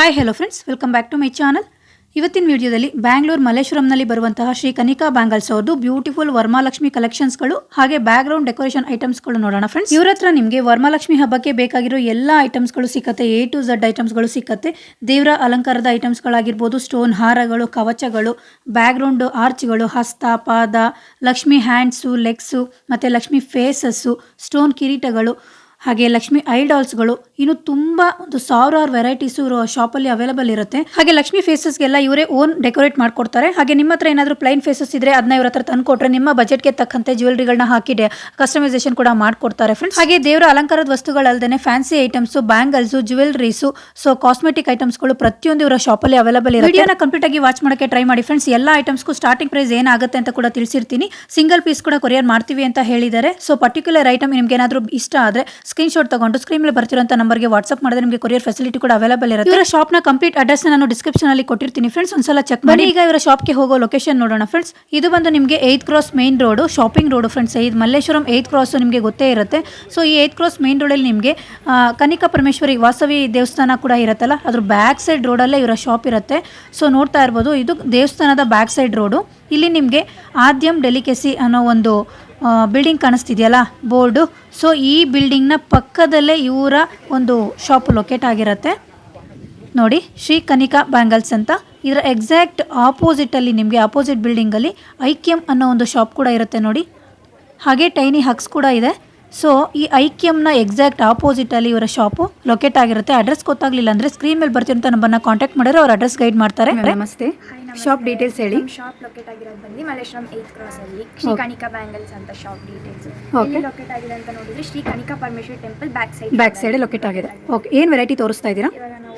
Hi hello friends welcome back to my channel ಇವತ್ತಿನ ವಿಡಿಯೋದಲ್ಲಿ ಬ್ಯಾಂಗ್ಳೂರ್ ಮಲ್ಲೇಶ್ವರಂನಲ್ಲಿ ಬರುವಂತಹ ಶ್ರೀ ಕನಿಕಾ ಬ್ಯಾಂಗಲ್ಸ್ ಅವ್ರದ್ದು ಬ್ಯೂಟಿಫುಲ್ ವರ್ಮಾಲಕ್ಷ್ಮಿ ಕಲೆಕ್ಷನ್ಸ್ಗಳು ಹಾಗೆ ಬ್ಯಾಕ್ಗ್ರೌಂಡ್ ಡೆಕೋರೇಷನ್ ಐಟಮ್ಸ್ಗಳು ನೋಡೋಣ ಫ್ರೆಂಡ್ಸ್ ಇವ್ರ ಹತ್ರ ನಿಮಗೆ ವರ್ಮಾಲಕ್ಷ್ಮಿ ಹಬ್ಬಕ್ಕೆ ಬೇಕಾಗಿರೋ ಎಲ್ಲ ಐಟಮ್ಸ್ಗಳು ಸಿಕ್ಕತ್ತೆ ಎ ಟು ಝಡ್ ಐಟಮ್ಸ್ಗಳು ಸಿಕ್ಕತ್ತೆ. ದೇವರ ಅಲಂಕಾರದ ಐಟಮ್ಸ್ಗಳಾಗಿರ್ಬೋದು ಸ್ಟೋನ್ ಹಾರಗಳು, ಕವಚಗಳು ಬ್ಯಾಕ್ಗ್ರೌಂಡ್ ಆರ್ಚ್ಗಳು ಹಸ್ತ, ಪಾದ, ಲಕ್ಷ್ಮಿ ಹ್ಯಾಂಡ್ಸು ಲೆಗ್ಸು ಮತ್ತು ಲಕ್ಷ್ಮಿ ಫೇಸಸ್ಸು ಸ್ಟೋನ್ ಕಿರೀಟಗಳು, ಹಾಗೆ ಲಕ್ಷ್ಮಿ ಐಡಾಲ್ಸ್ಗಳು ಡಾಲ್ಸ್ಗಳು ಇನ್ನು ತುಂಬಾ ಒಂದು ಸಾವಿರಾರು ವೆರೈಟೀಸ್ ಇವರು ಶಾಪಲ್ಲಿ ಅವೈಲಬಲ್ ಇರುತ್ತೆ. ಹಾಗೆ ಲಕ್ಷ್ಮಿ ಫೇಸಸ್ಗೆಲ್ಲ ಇವರೇ ಓನ್ ಡೆಕೋರೇಟ್ ಮಾಡ್ಕೊಡ್ತಾರೆ. ಹಾಗೆ ನಿಮ್ಮ ಹತ್ರ ಏನಾದರೂ ಪ್ಲೈನ್ ಫೇಸಸ್ ಇದ್ರೆ ಅದನ್ನ ಇವ್ರ ಹತ್ರ ತಂದುಕೊಟ್ರೆ ನಿಮ್ಮ ಬಜೆಟ್ಗೆ ತಕ್ಕಂತೆ ಜ್ಯುವೆಲ್ರಿಗಳನ್ನ ಹಾಕಿ ಕಸ್ಟಮೈಸೇಷನ್ ಕೂಡ ಮಾಡ್ಕೊಡ್ತಾರೆ ಫ್ರೆಂಡ್ಸ್ ಹಾಗೆ ದೇವರ ಅಲಂಕಾರದ ವಸ್ತುಗಳಲ್ಲದೆ fancy items bangles jewelleries so cosmetic ಐಟಮ್ಸ್ಗಳು ಪ್ರತಿಯೊಂದು ಇವರ ಶಾಪಲ್ಲಿ ಅವೈಲಬಲ್ ಇರುತ್ತೆ. ಕಂಪ್ಲೀಟ್ ಆಗಿ ವಾಚ್ ಮಾಡೋಕ್ಕೆ ಟ್ರೈ ಮಾಡಿ ಫ್ರೆಂಡ್ಸ್ ಎಲ್ಲ ಐಟಮ್ಸ್ಗೂ ಸ್ಟಾರ್ಟಿಂಗ್ ಪ್ರೈಸ್ ಏನಾಗುತ್ತೆ ಅಂತ ಕೂಡ ತಿಳಿಸಿರ್ತೀನಿ. ಸಿಂಗಲ್ ಪೀಸ್ ಕೂಡ ಕೊರಿಯರ್ ಮಾಡ್ತೀವಿ ಅಂತ ಹೇಳಿದ್ದಾರೆ. ಸೊ ಪರ್ಟಿಕ್ಯುಲರ್ ಐಟಮ್ ನಿಮ್ಗೆ ಏನಾದರೂ ಇಷ್ಟ ಆದರೆ ಸ್ಕ್ರೀನ್ ಶಾಟ್ ತಗೊಂಡು ಸ್ಕ್ರೀನ್ ಮೇಲೆ ಬರ್ತಿರೋಂಥ ನಂಬರ್ಗೆ ವಾಟ್ಸ್ಆಪ್ ಮಾಡಿದ್ರೆ ನಿಮಗೆ ಕೊರಿಯರ್ ಫೆಸಿಲಿಟಿ ಕೂಡ ಅವೈಲೇಬಲ್ ಇರುತ್ತೆ. ಇವರ ಶಾಪ್ನ ಕಂಪ್ಲೀಟ್ ಅಡ್ರೆಸ್ ನಾನು ಡಿಸ್ಕ್ರಿಪ್ಷನ್ ಅಲ್ಲಿ ಕೊಟ್ಟಿರ್ತೀನಿ. ಫ್ರೆಂಡ್ಸ್ ಒಂದ್ಸಲ ಚೆಕ್ ಮಾಡಿ. ಈಗ ಇವರ ಶಾಪ್ಗೆ ಹೋಗೋ ಲೊಕೇಶನ್ ನೋಡೋಣ ಫ್ರೆಂಡ್ಸ್ ಇದು ಬಂದು ನಿಮಗೆ eighth cross main road shopping road friends ಇದು ಮಲ್ಲೇಶ್ವರಂ ಏತ್ ಕ್ರಾಸ್ ನಿಮಗೆ ಗೊತ್ತೇ ಇರುತ್ತೆ. ಸೊ ಈ ಏತ್ ಕ್ರಾಸ್ ಮೇನ್ ರೋಡಲ್ಲಿ ನಿಮಗೆ ಕನಿಕ ಪರಮೇಶ್ವರಿ ವಾಸವಿ ದೇವಸ್ಥಾನ ಕೂಡ ಇರುತ್ತಲ್ಲ ಅದ್ರ ಬ್ಯಾಕ್ ಸೈಡ್ ರೋಡಲ್ಲೇ ಇವರ ಶಾಪ್ ಇರುತ್ತೆ. ಸೊ ನೋಡ್ತಾ ಇರ್ಬೋದು ಇದು ದೇವಸ್ಥಾನದ ಬ್ಯಾಕ್ ಸೈಡ್ ರೋಡು ಇಲ್ಲಿ ನಿಮಗೆ ಆದ್ಯಂ ಡೆಲಿಕೆಸಿ ಅನ್ನೋ ಒಂದು ಬಿಲ್ಡಿಂಗ್ ಕಾಣಿಸ್ತಿದೆಯಲ್ಲ ಬೋರ್ಡು ಸೊ ಈ ಬಿಲ್ಡಿಂಗ್ನ ಪಕ್ಕದಲ್ಲೇ ಇವರ ಒಂದು ಶಾಪ್ ಲೊಕೇಟ್ ಆಗಿರುತ್ತೆ. ನೋಡಿ, ಶ್ರೀ ಕನಿಕಾ ಬ್ಯಾಂಗಲ್ಸ್ ಅಂತ. ಇದರ ಎಕ್ಸಾಕ್ಟ್ ಆಪೋಸಿಟಲ್ಲಿ ನಿಮಗೆ ಆಪೋಸಿಟ್ ಬಿಲ್ಡಿಂಗಲ್ಲಿ ಐಕ್ಯಮ್ ಅನ್ನೋ ಒಂದು ಶಾಪ್ ಕೂಡ ಇರುತ್ತೆ ನೋಡಿ. ಹಾಗೆ ಟೈನಿ ಹಕ್ಸ್ ಕೂಡ ಇದೆ. ಸೊ ಈ ಐಕ್ಯಂನ ಎಕ್ಸಾಕ್ಟ್ ಆಪೋಸಿಟಲ್ಲಿ ಇವರ ಶಾಪು ಲೊಕೇಟ್ ಆಗಿರುತ್ತೆ. ಅಡ್ರೆಸ್ ಗೊತ್ತಾಗಲಿಲ್ಲ ಅಂದರೆ ಸ್ಕ್ರೀನ್ ಮೇಲೆ ಬರ್ತಿರೋ ನಂಬರ್ನ ಕಾಂಟ್ಯಾಕ್ಟ್ ಮಾಡಿದ್ರೆ ಅವ್ರ ಅಡ್ರೆಸ್ ಗೈಡ್ ಮಾಡ್ತಾರೆ. ನಮಸ್ತೆ. ಶಾಪ್ ಡೀಟೇಲ್ಸ್ ಹೇಳಿ. ಶಾಪ್ ಲೊಕೇಟ್ ಆಗಿರೋದು ಬಂದು ಮಲ್ಲೇಶ್ವರಂ ಏತ್ ಕ್ರಾಸ್ ಅಲ್ಲಿ. ಶ್ರೀ ಕಣಿಕಾ ಬ್ಯಾಂಗಲ್ಸ್ ಅಂತ ಶಾಪ್ ಡೀಟೇಲ್ಸ್ ಓಕೆ ಲೊಕೇಟ್ ಆಗಿದೆ ಅಂತ ನೋಡಿದ್ರೆ Shri Kanika Parameshwara temple back side back side locate ಆಗಿದೆ. ಓಕೆ ಏನು ವೆರೈಟಿ ತೋರಿಸ್ತಾ ಇದ್ದೀರಾ?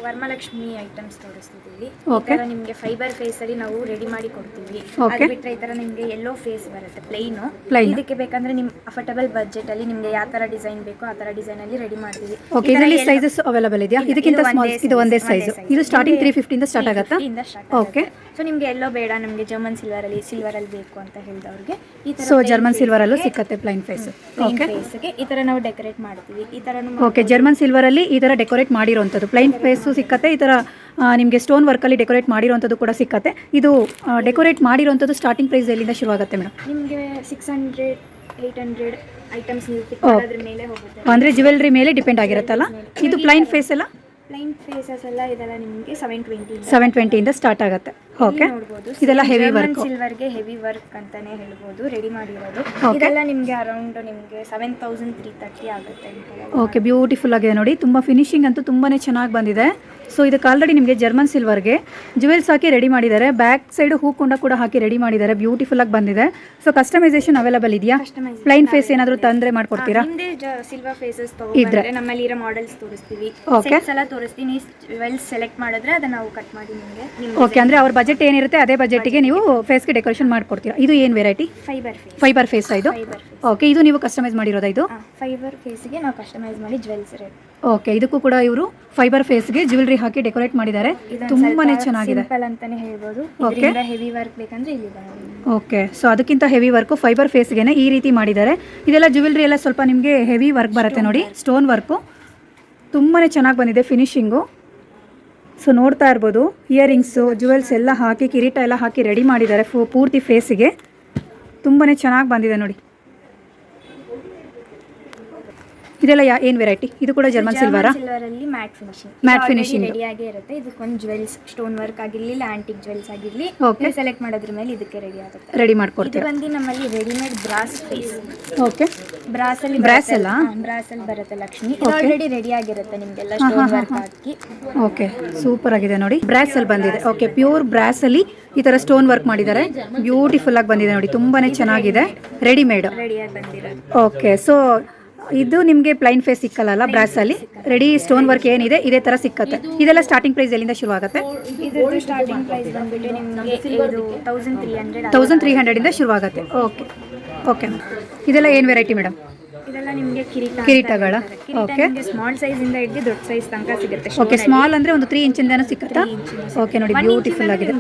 ವರಮಲಕ್ಷ್ಮಿ ಐಟಮ್ಸ್ ತೋರಿಸ್ತಿದ್ದೀವಿ ಓಕೆ ನಿಮಗೆ ಫೈಬರ್ ಫೇಸ್ ಅಲ್ಲಿ ನಾವು ರೆಡಿ ಮಾಡಿ ಕೊಡ್ತೀವಿ. ಅದು ಬಿಟ್ಟರೆ ಈ ತರ ನಿಮಗೆ ಎಲ್ಲೋ ಫೇಸ್ ಬರುತ್ತೆ ಪ್ಲೈನು ಇದಕ್ಕೆ ಬೇಕಂದ್ರೆ ನಿಮ್ ಅಫರ್ಟಬಲ್ ಬಜೆಟ್ ಅಲ್ಲಿ ನಿಮಗೆ ಯಾವ ತರ ಡಿಸೈನ್ ಬೇಕೋ ಆ ತರ ಡಿಸೈನ್ ಅಲ್ಲಿ ರೆಡಿ ಮಾಡ್ತೀವಿ. ಓಕೆ ಇದರಲ್ಲಿ ಸೈಜಸ್ ಅವೈಲೇಬಲ್ ಇದೆಯಾ? ಇದಕ್ಕಿಂತ ಇದು ಸ್ಮಾಲ್ ಒಂದೇ ಇದು ಒಂದೇ ಸೈಜ್ ಇದು ಸ್ಟಾರ್ಟಿಂಗ್ ತ್ರೀ ಫಿಫ್ಟಿ ಫಿಫ್ಟಿಯಿಂದ ಸ್ಟಾರ್ಟ್ ಆಗುತ್ತಾ? 350 ಓಕೆ. ಸೊ ನಿಮ್ಗೆ ಎಲ್ಲೋ ಬೇಡ ನಮಗೆ ಜರ್ಮನ್ ಸಿಲ್ವರ್ ಅಲ್ಲಿ ಸಿಲ್ವರ್ ಅಲ್ಲಿ ಬೇಕು ಅಂತ ಹೇಳಿದವ್ರಿಗೆ ಈ ತರ ಸೊ ಜರ್ಮನ್ ಸಿಲ್ವರ್ ಅಲ್ಲೂ ಸಿಕ್ಕತ್ತೆ ಪ್ಲೈನ್ ಫೇಸ್ ಓಕೆ ಫೇಸ್ಗೆ ಈ ತರ ನಾವು ಡೆಕೋರೇಟ್ ಮಾಡ್ತೀವಿ. ಈ ತರ ಓಕೆ ಜರ್ಮನ್ ಸಿಲ್ವರ್ ಅಲ್ಲಿ ಈ ತರ ಡೆಕೋರೇಟ್ ಮಾಡಿರೋಂಥದ್ದು. ಪ್ಲೈನ್ ಫೇಸು ಸಿಕ್ಕತ್ತೆ. ಈ ತರ ಆ, ನಿಮಗೆ ಸ್ಟೋನ್ ವರ್ಕಲ್ಲಿ ಡೆಕೋರೇಟ್ ಮಾಡಿರೋಂಥದ್ದು ಕೂಡ ಸಿಕ್ಕತ್ತೆ. ಇದು ಡೆಕೋರೇಟ್ ಮಾಡಿರೋಂಥದ್ದು ಸ್ಟಾರ್ಟಿಂಗ್ ಪ್ರೈಸ್ ಎಲ್ಲಿಂದ ಶುರುವಾಗುತ್ತೆ ಮೇಡಮ್? ನಿಮಗೆ six hundred eight hundred items ನೀವು pick ಮಾಡೋದ್ರ ಮೇಲೆ ಹೋಗುತ್ತೆ. ಅಂದರೆ ಜ್ಯುವೆಲ್ರಿ ಮೇಲೆ ಡಿಪೆಂಡ್ ಆಗಿರುತ್ತಲ್ಲ? ಇದು ಪ್ಲೈನ್ ಫೇಸ್ ಎಲ್ಲ? ಪ್ಲೈನ್ ಫೇಸಸ್ ಎಲ್ಲ ಇದೆಲ್ಲ ನಿಮಗೆ ಸೆವೆನ್ ಟ್ವೆಂಟಿ ಸೆವೆನ್ ಟ್ವೆಂಟಿಯಿಂದ ಸ್ಟಾರ್ಟ್ ಆಗುತ್ತೆ. ಓಕೆ ನೋಡ್ಬೋದು ಇದೆಲ್ಲ ಹೆವಿ ವರ್ಕ್ ಸಿಲ್ವರ್ಗೆ ಹೆವಿ ವರ್ಕ್ ಅಂತಾನೆ ಹೇಳ್ಬೋದು ರೆಡಿ ಮಾಡಿರೋದು. ಇದೆಲ್ಲ ನಿಮಗೆ ಅರೌಂಡ್ ನಿಮಗೆ ಸೆವೆನ್ ತೌಸಂಡ್ ತ್ರೀ ತರ್ಟಿ ಆಗುತ್ತೆ ಓಕೆ ಬ್ಯೂಟಿಫುಲ್ ಆಗಿದೆ ನೋಡಿ. ತುಂಬ ಫಿನಿಶಿಂಗ್ ಅಂತೂ ತುಂಬಾ ಚೆನ್ನಾಗಿ ಬಂದಿದೆ. ಸೊ ಇದಕ್ಕೆ ಆಲ್ರೆಡಿ ನಿಮಗೆ ಜರ್ಮನ್ ಸಿಲ್ವರ್ಗೆ ಜುವೆಲ್ಸ್ ಹಾಕಿ ರೆಡಿ ಮಾಡಿದ್ದಾರೆ. ಬ್ಯಾಕ್ ಸೈಡ್ ಹೂಕೊಂಡ ಕೂಡ ಹಾಕಿ ರೆಡಿ ಮಾಡಿದ್ದಾರೆ. ಬ್ಯೂಟಿಫುಲ್ ಆಗಿ ಬಂದಿದೆ. ಸೊ ಕಸ್ಟಮೈಸೇಷನ್ ಅವೈಲಬಲ್ ಇದೆಯಾ? ಪ್ಲೈನ್ ಫೇಸ್ ಏನಾದರೂ ತಂದರೆ ಮಾಡ್ಕೊಡ್ತೀರಾ? ಸಿಲ್ವರ್ ಫೇಸಸ್ ಇದ್ರೆ. ನಮ್ಮಲ್ಲಿ ಇರೋ ಮಾಡೆಲ್ಸ್ ತೋರಿಸ್ತೀವಿ. ಎಲ್ಲ ತೋರಿಸ್ತೀನಿ. ಜುವೆಲ್ಸ್ ಸೆಲೆಕ್ಟ್ ಮಾಡಿದ್ರೆ ಅದನ್ನ ನಾವು ಕಟ್ ಮಾಡಿ ನಿಮಗೆ ಓಕೆ ಅಂದ್ರೆ ಅವ್ರ ಬಜೆಟ್ ಏನಿರುತ್ತೆ ಅದೇ ಬಜೆಟಿಗೆ ನೀವು ಫೇಸ್ಗೆ ಡೆಕೋರೇಷನ್ ಮಾಡ್ಕೊಡ್ತೀರಾ? ಇದು ಏನು variety fibre face fibre face ಇದು? ಓಕೆ ಇದು ನೀವು ಕಸ್ಟಮೈಸ್ ಮಾಡಿರೋದು ಇದು? ಫೈಬರ್ ಫೇಸ್ಗೆ ನಾವು ಕಸ್ಟಮೈಸ್ ಮಾಡಿ ಜುವೆಲ್ಸ್ ಓಕೆ ಇದಕ್ಕೂ ಕೂಡ ಇವರು ಫೈಬರ್ ಫೇಸ್ಗೆ ಜ್ಯುವೆಲ್ರಿ ಹಾಕಿ ಡೆಕೋರೇಟ್ ಮಾಡಿದ್ದಾರೆ. ತುಂಬಾನೇ ಚೆನ್ನಾಗಿದೆ. ಸಿಂಪಲ್ ಅಂತಾನೆ ಹೇಳ್ಬೋದು. Okay. ಇದರಿಂದ ಹೆವಿ ವರ್ಕ್ ಬೇಕಂದ್ರೆ ಇಲ್ಲಿ ಓಕೆ ಸೊ ಅದಕ್ಕಿಂತ ಹೆವಿ ವರ್ಕು ಫೈಬರ್ ಫೇಸ್ಗೆನೆ ಈ ರೀತಿ ಮಾಡಿದ್ದಾರೆ. ಇದೆಲ್ಲ ಜ್ಯುವೆಲ್ರಿ ಎಲ್ಲ ಸ್ವಲ್ಪ ನಿಮಗೆ ಹೆವಿ ವರ್ಕ್ ಬರುತ್ತೆ ನೋಡಿ. ಸ್ಟೋನ್ ವರ್ಕು ತುಂಬಾನೇ ಚೆನ್ನಾಗಿ ಬಂದಿದೆ ಫಿನಿಶಿಂಗು ಸೊ ನೋಡ್ತಾ ಇರ್ಬೋದು. ಇಯರಿಂಗ್ಸು ಜುವೆಲ್ಸ್ ಎಲ್ಲ ಹಾಕಿ ಕಿರೀಟ ಎಲ್ಲ ಹಾಕಿ ರೆಡಿ ಮಾಡಿದ್ದಾರೆ ಫು ಪೂರ್ತಿ ಫೇಸಿಗೆ ತುಂಬಾ ಚೆನ್ನಾಗಿ ಬಂದಿದೆ ನೋಡಿ. ಇದೆಲ್ಲ ಯಾ ಏನು ವೆರೈಟಿ ಇದು ಕೂಡ ಜರ್ಮನ್ ಸಿಲ್ವರಾ ಸಿಲ್ವರ್ ಅಲ್ಲಿ matte finishing matte finishing ready ಆಗೇ ಇರುತ್ತೆ ಇದಕ್ಕೊಂದು ಜ್ವೆಲ್ಸ್ ಸ್ಟೋನ್ ವರ್ಕ್ ಆಗಿರ್ಲಿ ಆಂಟಿಕ್ ಜ್ವೆಲ್ಸ್ ಆಗಿರಲಿ. ಓಕೆ ಸೆಲೆಕ್ಟ್ ಮಾಡೋದ್ರ ಮೇಲೆ ಇದಕ್ಕೆ ರೆಡಿ ಆಗುತ್ತೆ. ರೆಡಿ ಮಾಡ್ಕೊಡ್ತೀವಿ ಬಂದು ನಮ್ಮಲ್ಲಿ readymade brass face okay brass ಅಲ್ಲಿ ಬ್ರಾಸ್ ಅಲ್ಲ? ಬ್ರಾಸ್ ಅಲ್ಲಿ ಬರುತ್ತೆ ಲಕ್ಷ್ಮಿ. ಇದು ಆಲ್ರೆಡಿ ರೆಡಿ ಆಗಿರುತ್ತೆ ನಿಮ್ಗೆಲ್ಲ ಸ್ಟೋನ್ ವರ್ಕ್ ಹಾಕಿ. ಓಕೆ ಸೂಪರ್ ಆಗಿದೆ ನೋಡಿ. ಬ್ರಾಸ್ ಅಲ್ಲಿ ಬಂದಿದೆ. ಓಕೆ ಪ್ಯೂರ್ ಬ್ರಾಸ್ ಅಲ್ಲಿ ಈ ತರ ಸ್ಟೋನ್ ವರ್ಕ್ ಮಾಡಿದ್ದಾರೆ. ಬ್ಯೂಟಿಫುಲ್ ಆಗಿ ಬಂದಿದೆ ನೋಡಿ. ತುಂಬಾನೇ ಚೆನ್ನಾಗಿದೆ. ರೆಡಿಮೇಡ್ ರೆಡಿಯಾಗಿ ಬಂದಿರೋದು. ಓಕೆ ಸೊ ಇದು ನಿಮಗೆ ಪ್ಲೈನ್ ಫೇಸ್ ಸಿಕ್ಕಲ್ಲ ಬ್ರಾಸ್ ಅಲ್ಲಿ ರೆಡಿ ಸ್ಟೋನ್ ವರ್ಕ್ ಏನಿದೆ? ಇದೇ ತರ ಸಿಕ್ಕತ್ತೆ. ಇದೆಲ್ಲ ಸ್ಟಾರ್ಟಿಂಗ್ ಪ್ರೈಸ್ ಎಲ್ಲಿಂದ ಶುರು ಆಗುತ್ತೆ ಇದ್ರದ್ದು ಸ್ಟಾರ್ಟಿಂಗ್ ಪ್ರೈಸ್ ಬಂದ್ಬಿಟ್ಟು ನಿಮಗೆ ಇದು thousand three hundred thousand three ಹಂಡ್ರೆಡಿಂದ ಶುರು ಆಗುತ್ತೆ ಓಕೆ ಓಕೆ ಇದೆಲ್ಲ ಏನು ವೆರೈಟಿ ಮೇಡಮ್ ಇದೆಲ್ಲ ನಿಮಗೆ ಕಿರೀಟ ಕಿರೀಟಗಳ? ನಿಮಗೆ ಸ್ಮಾಲ್ ಸೈಜ್ ಇಂದ ಹಿಡಿದು ದೊಡ್ಡ ಸೈಜ್ ತನಕ ಸಿಗುತ್ತೆ. ಓಕೆ ಸ್ಮಾಲ್ ಅಂದ್ರೆ ಒಂದು ತ್ರೀ ಇಂಚಿಂದನೂ ಸಿಕ್ಕತ್ತಾ. ಓಕೆ ನೋಡಿ ಬ್ಯೂಟಿಫುಲ್ ಆಗಿದೆ.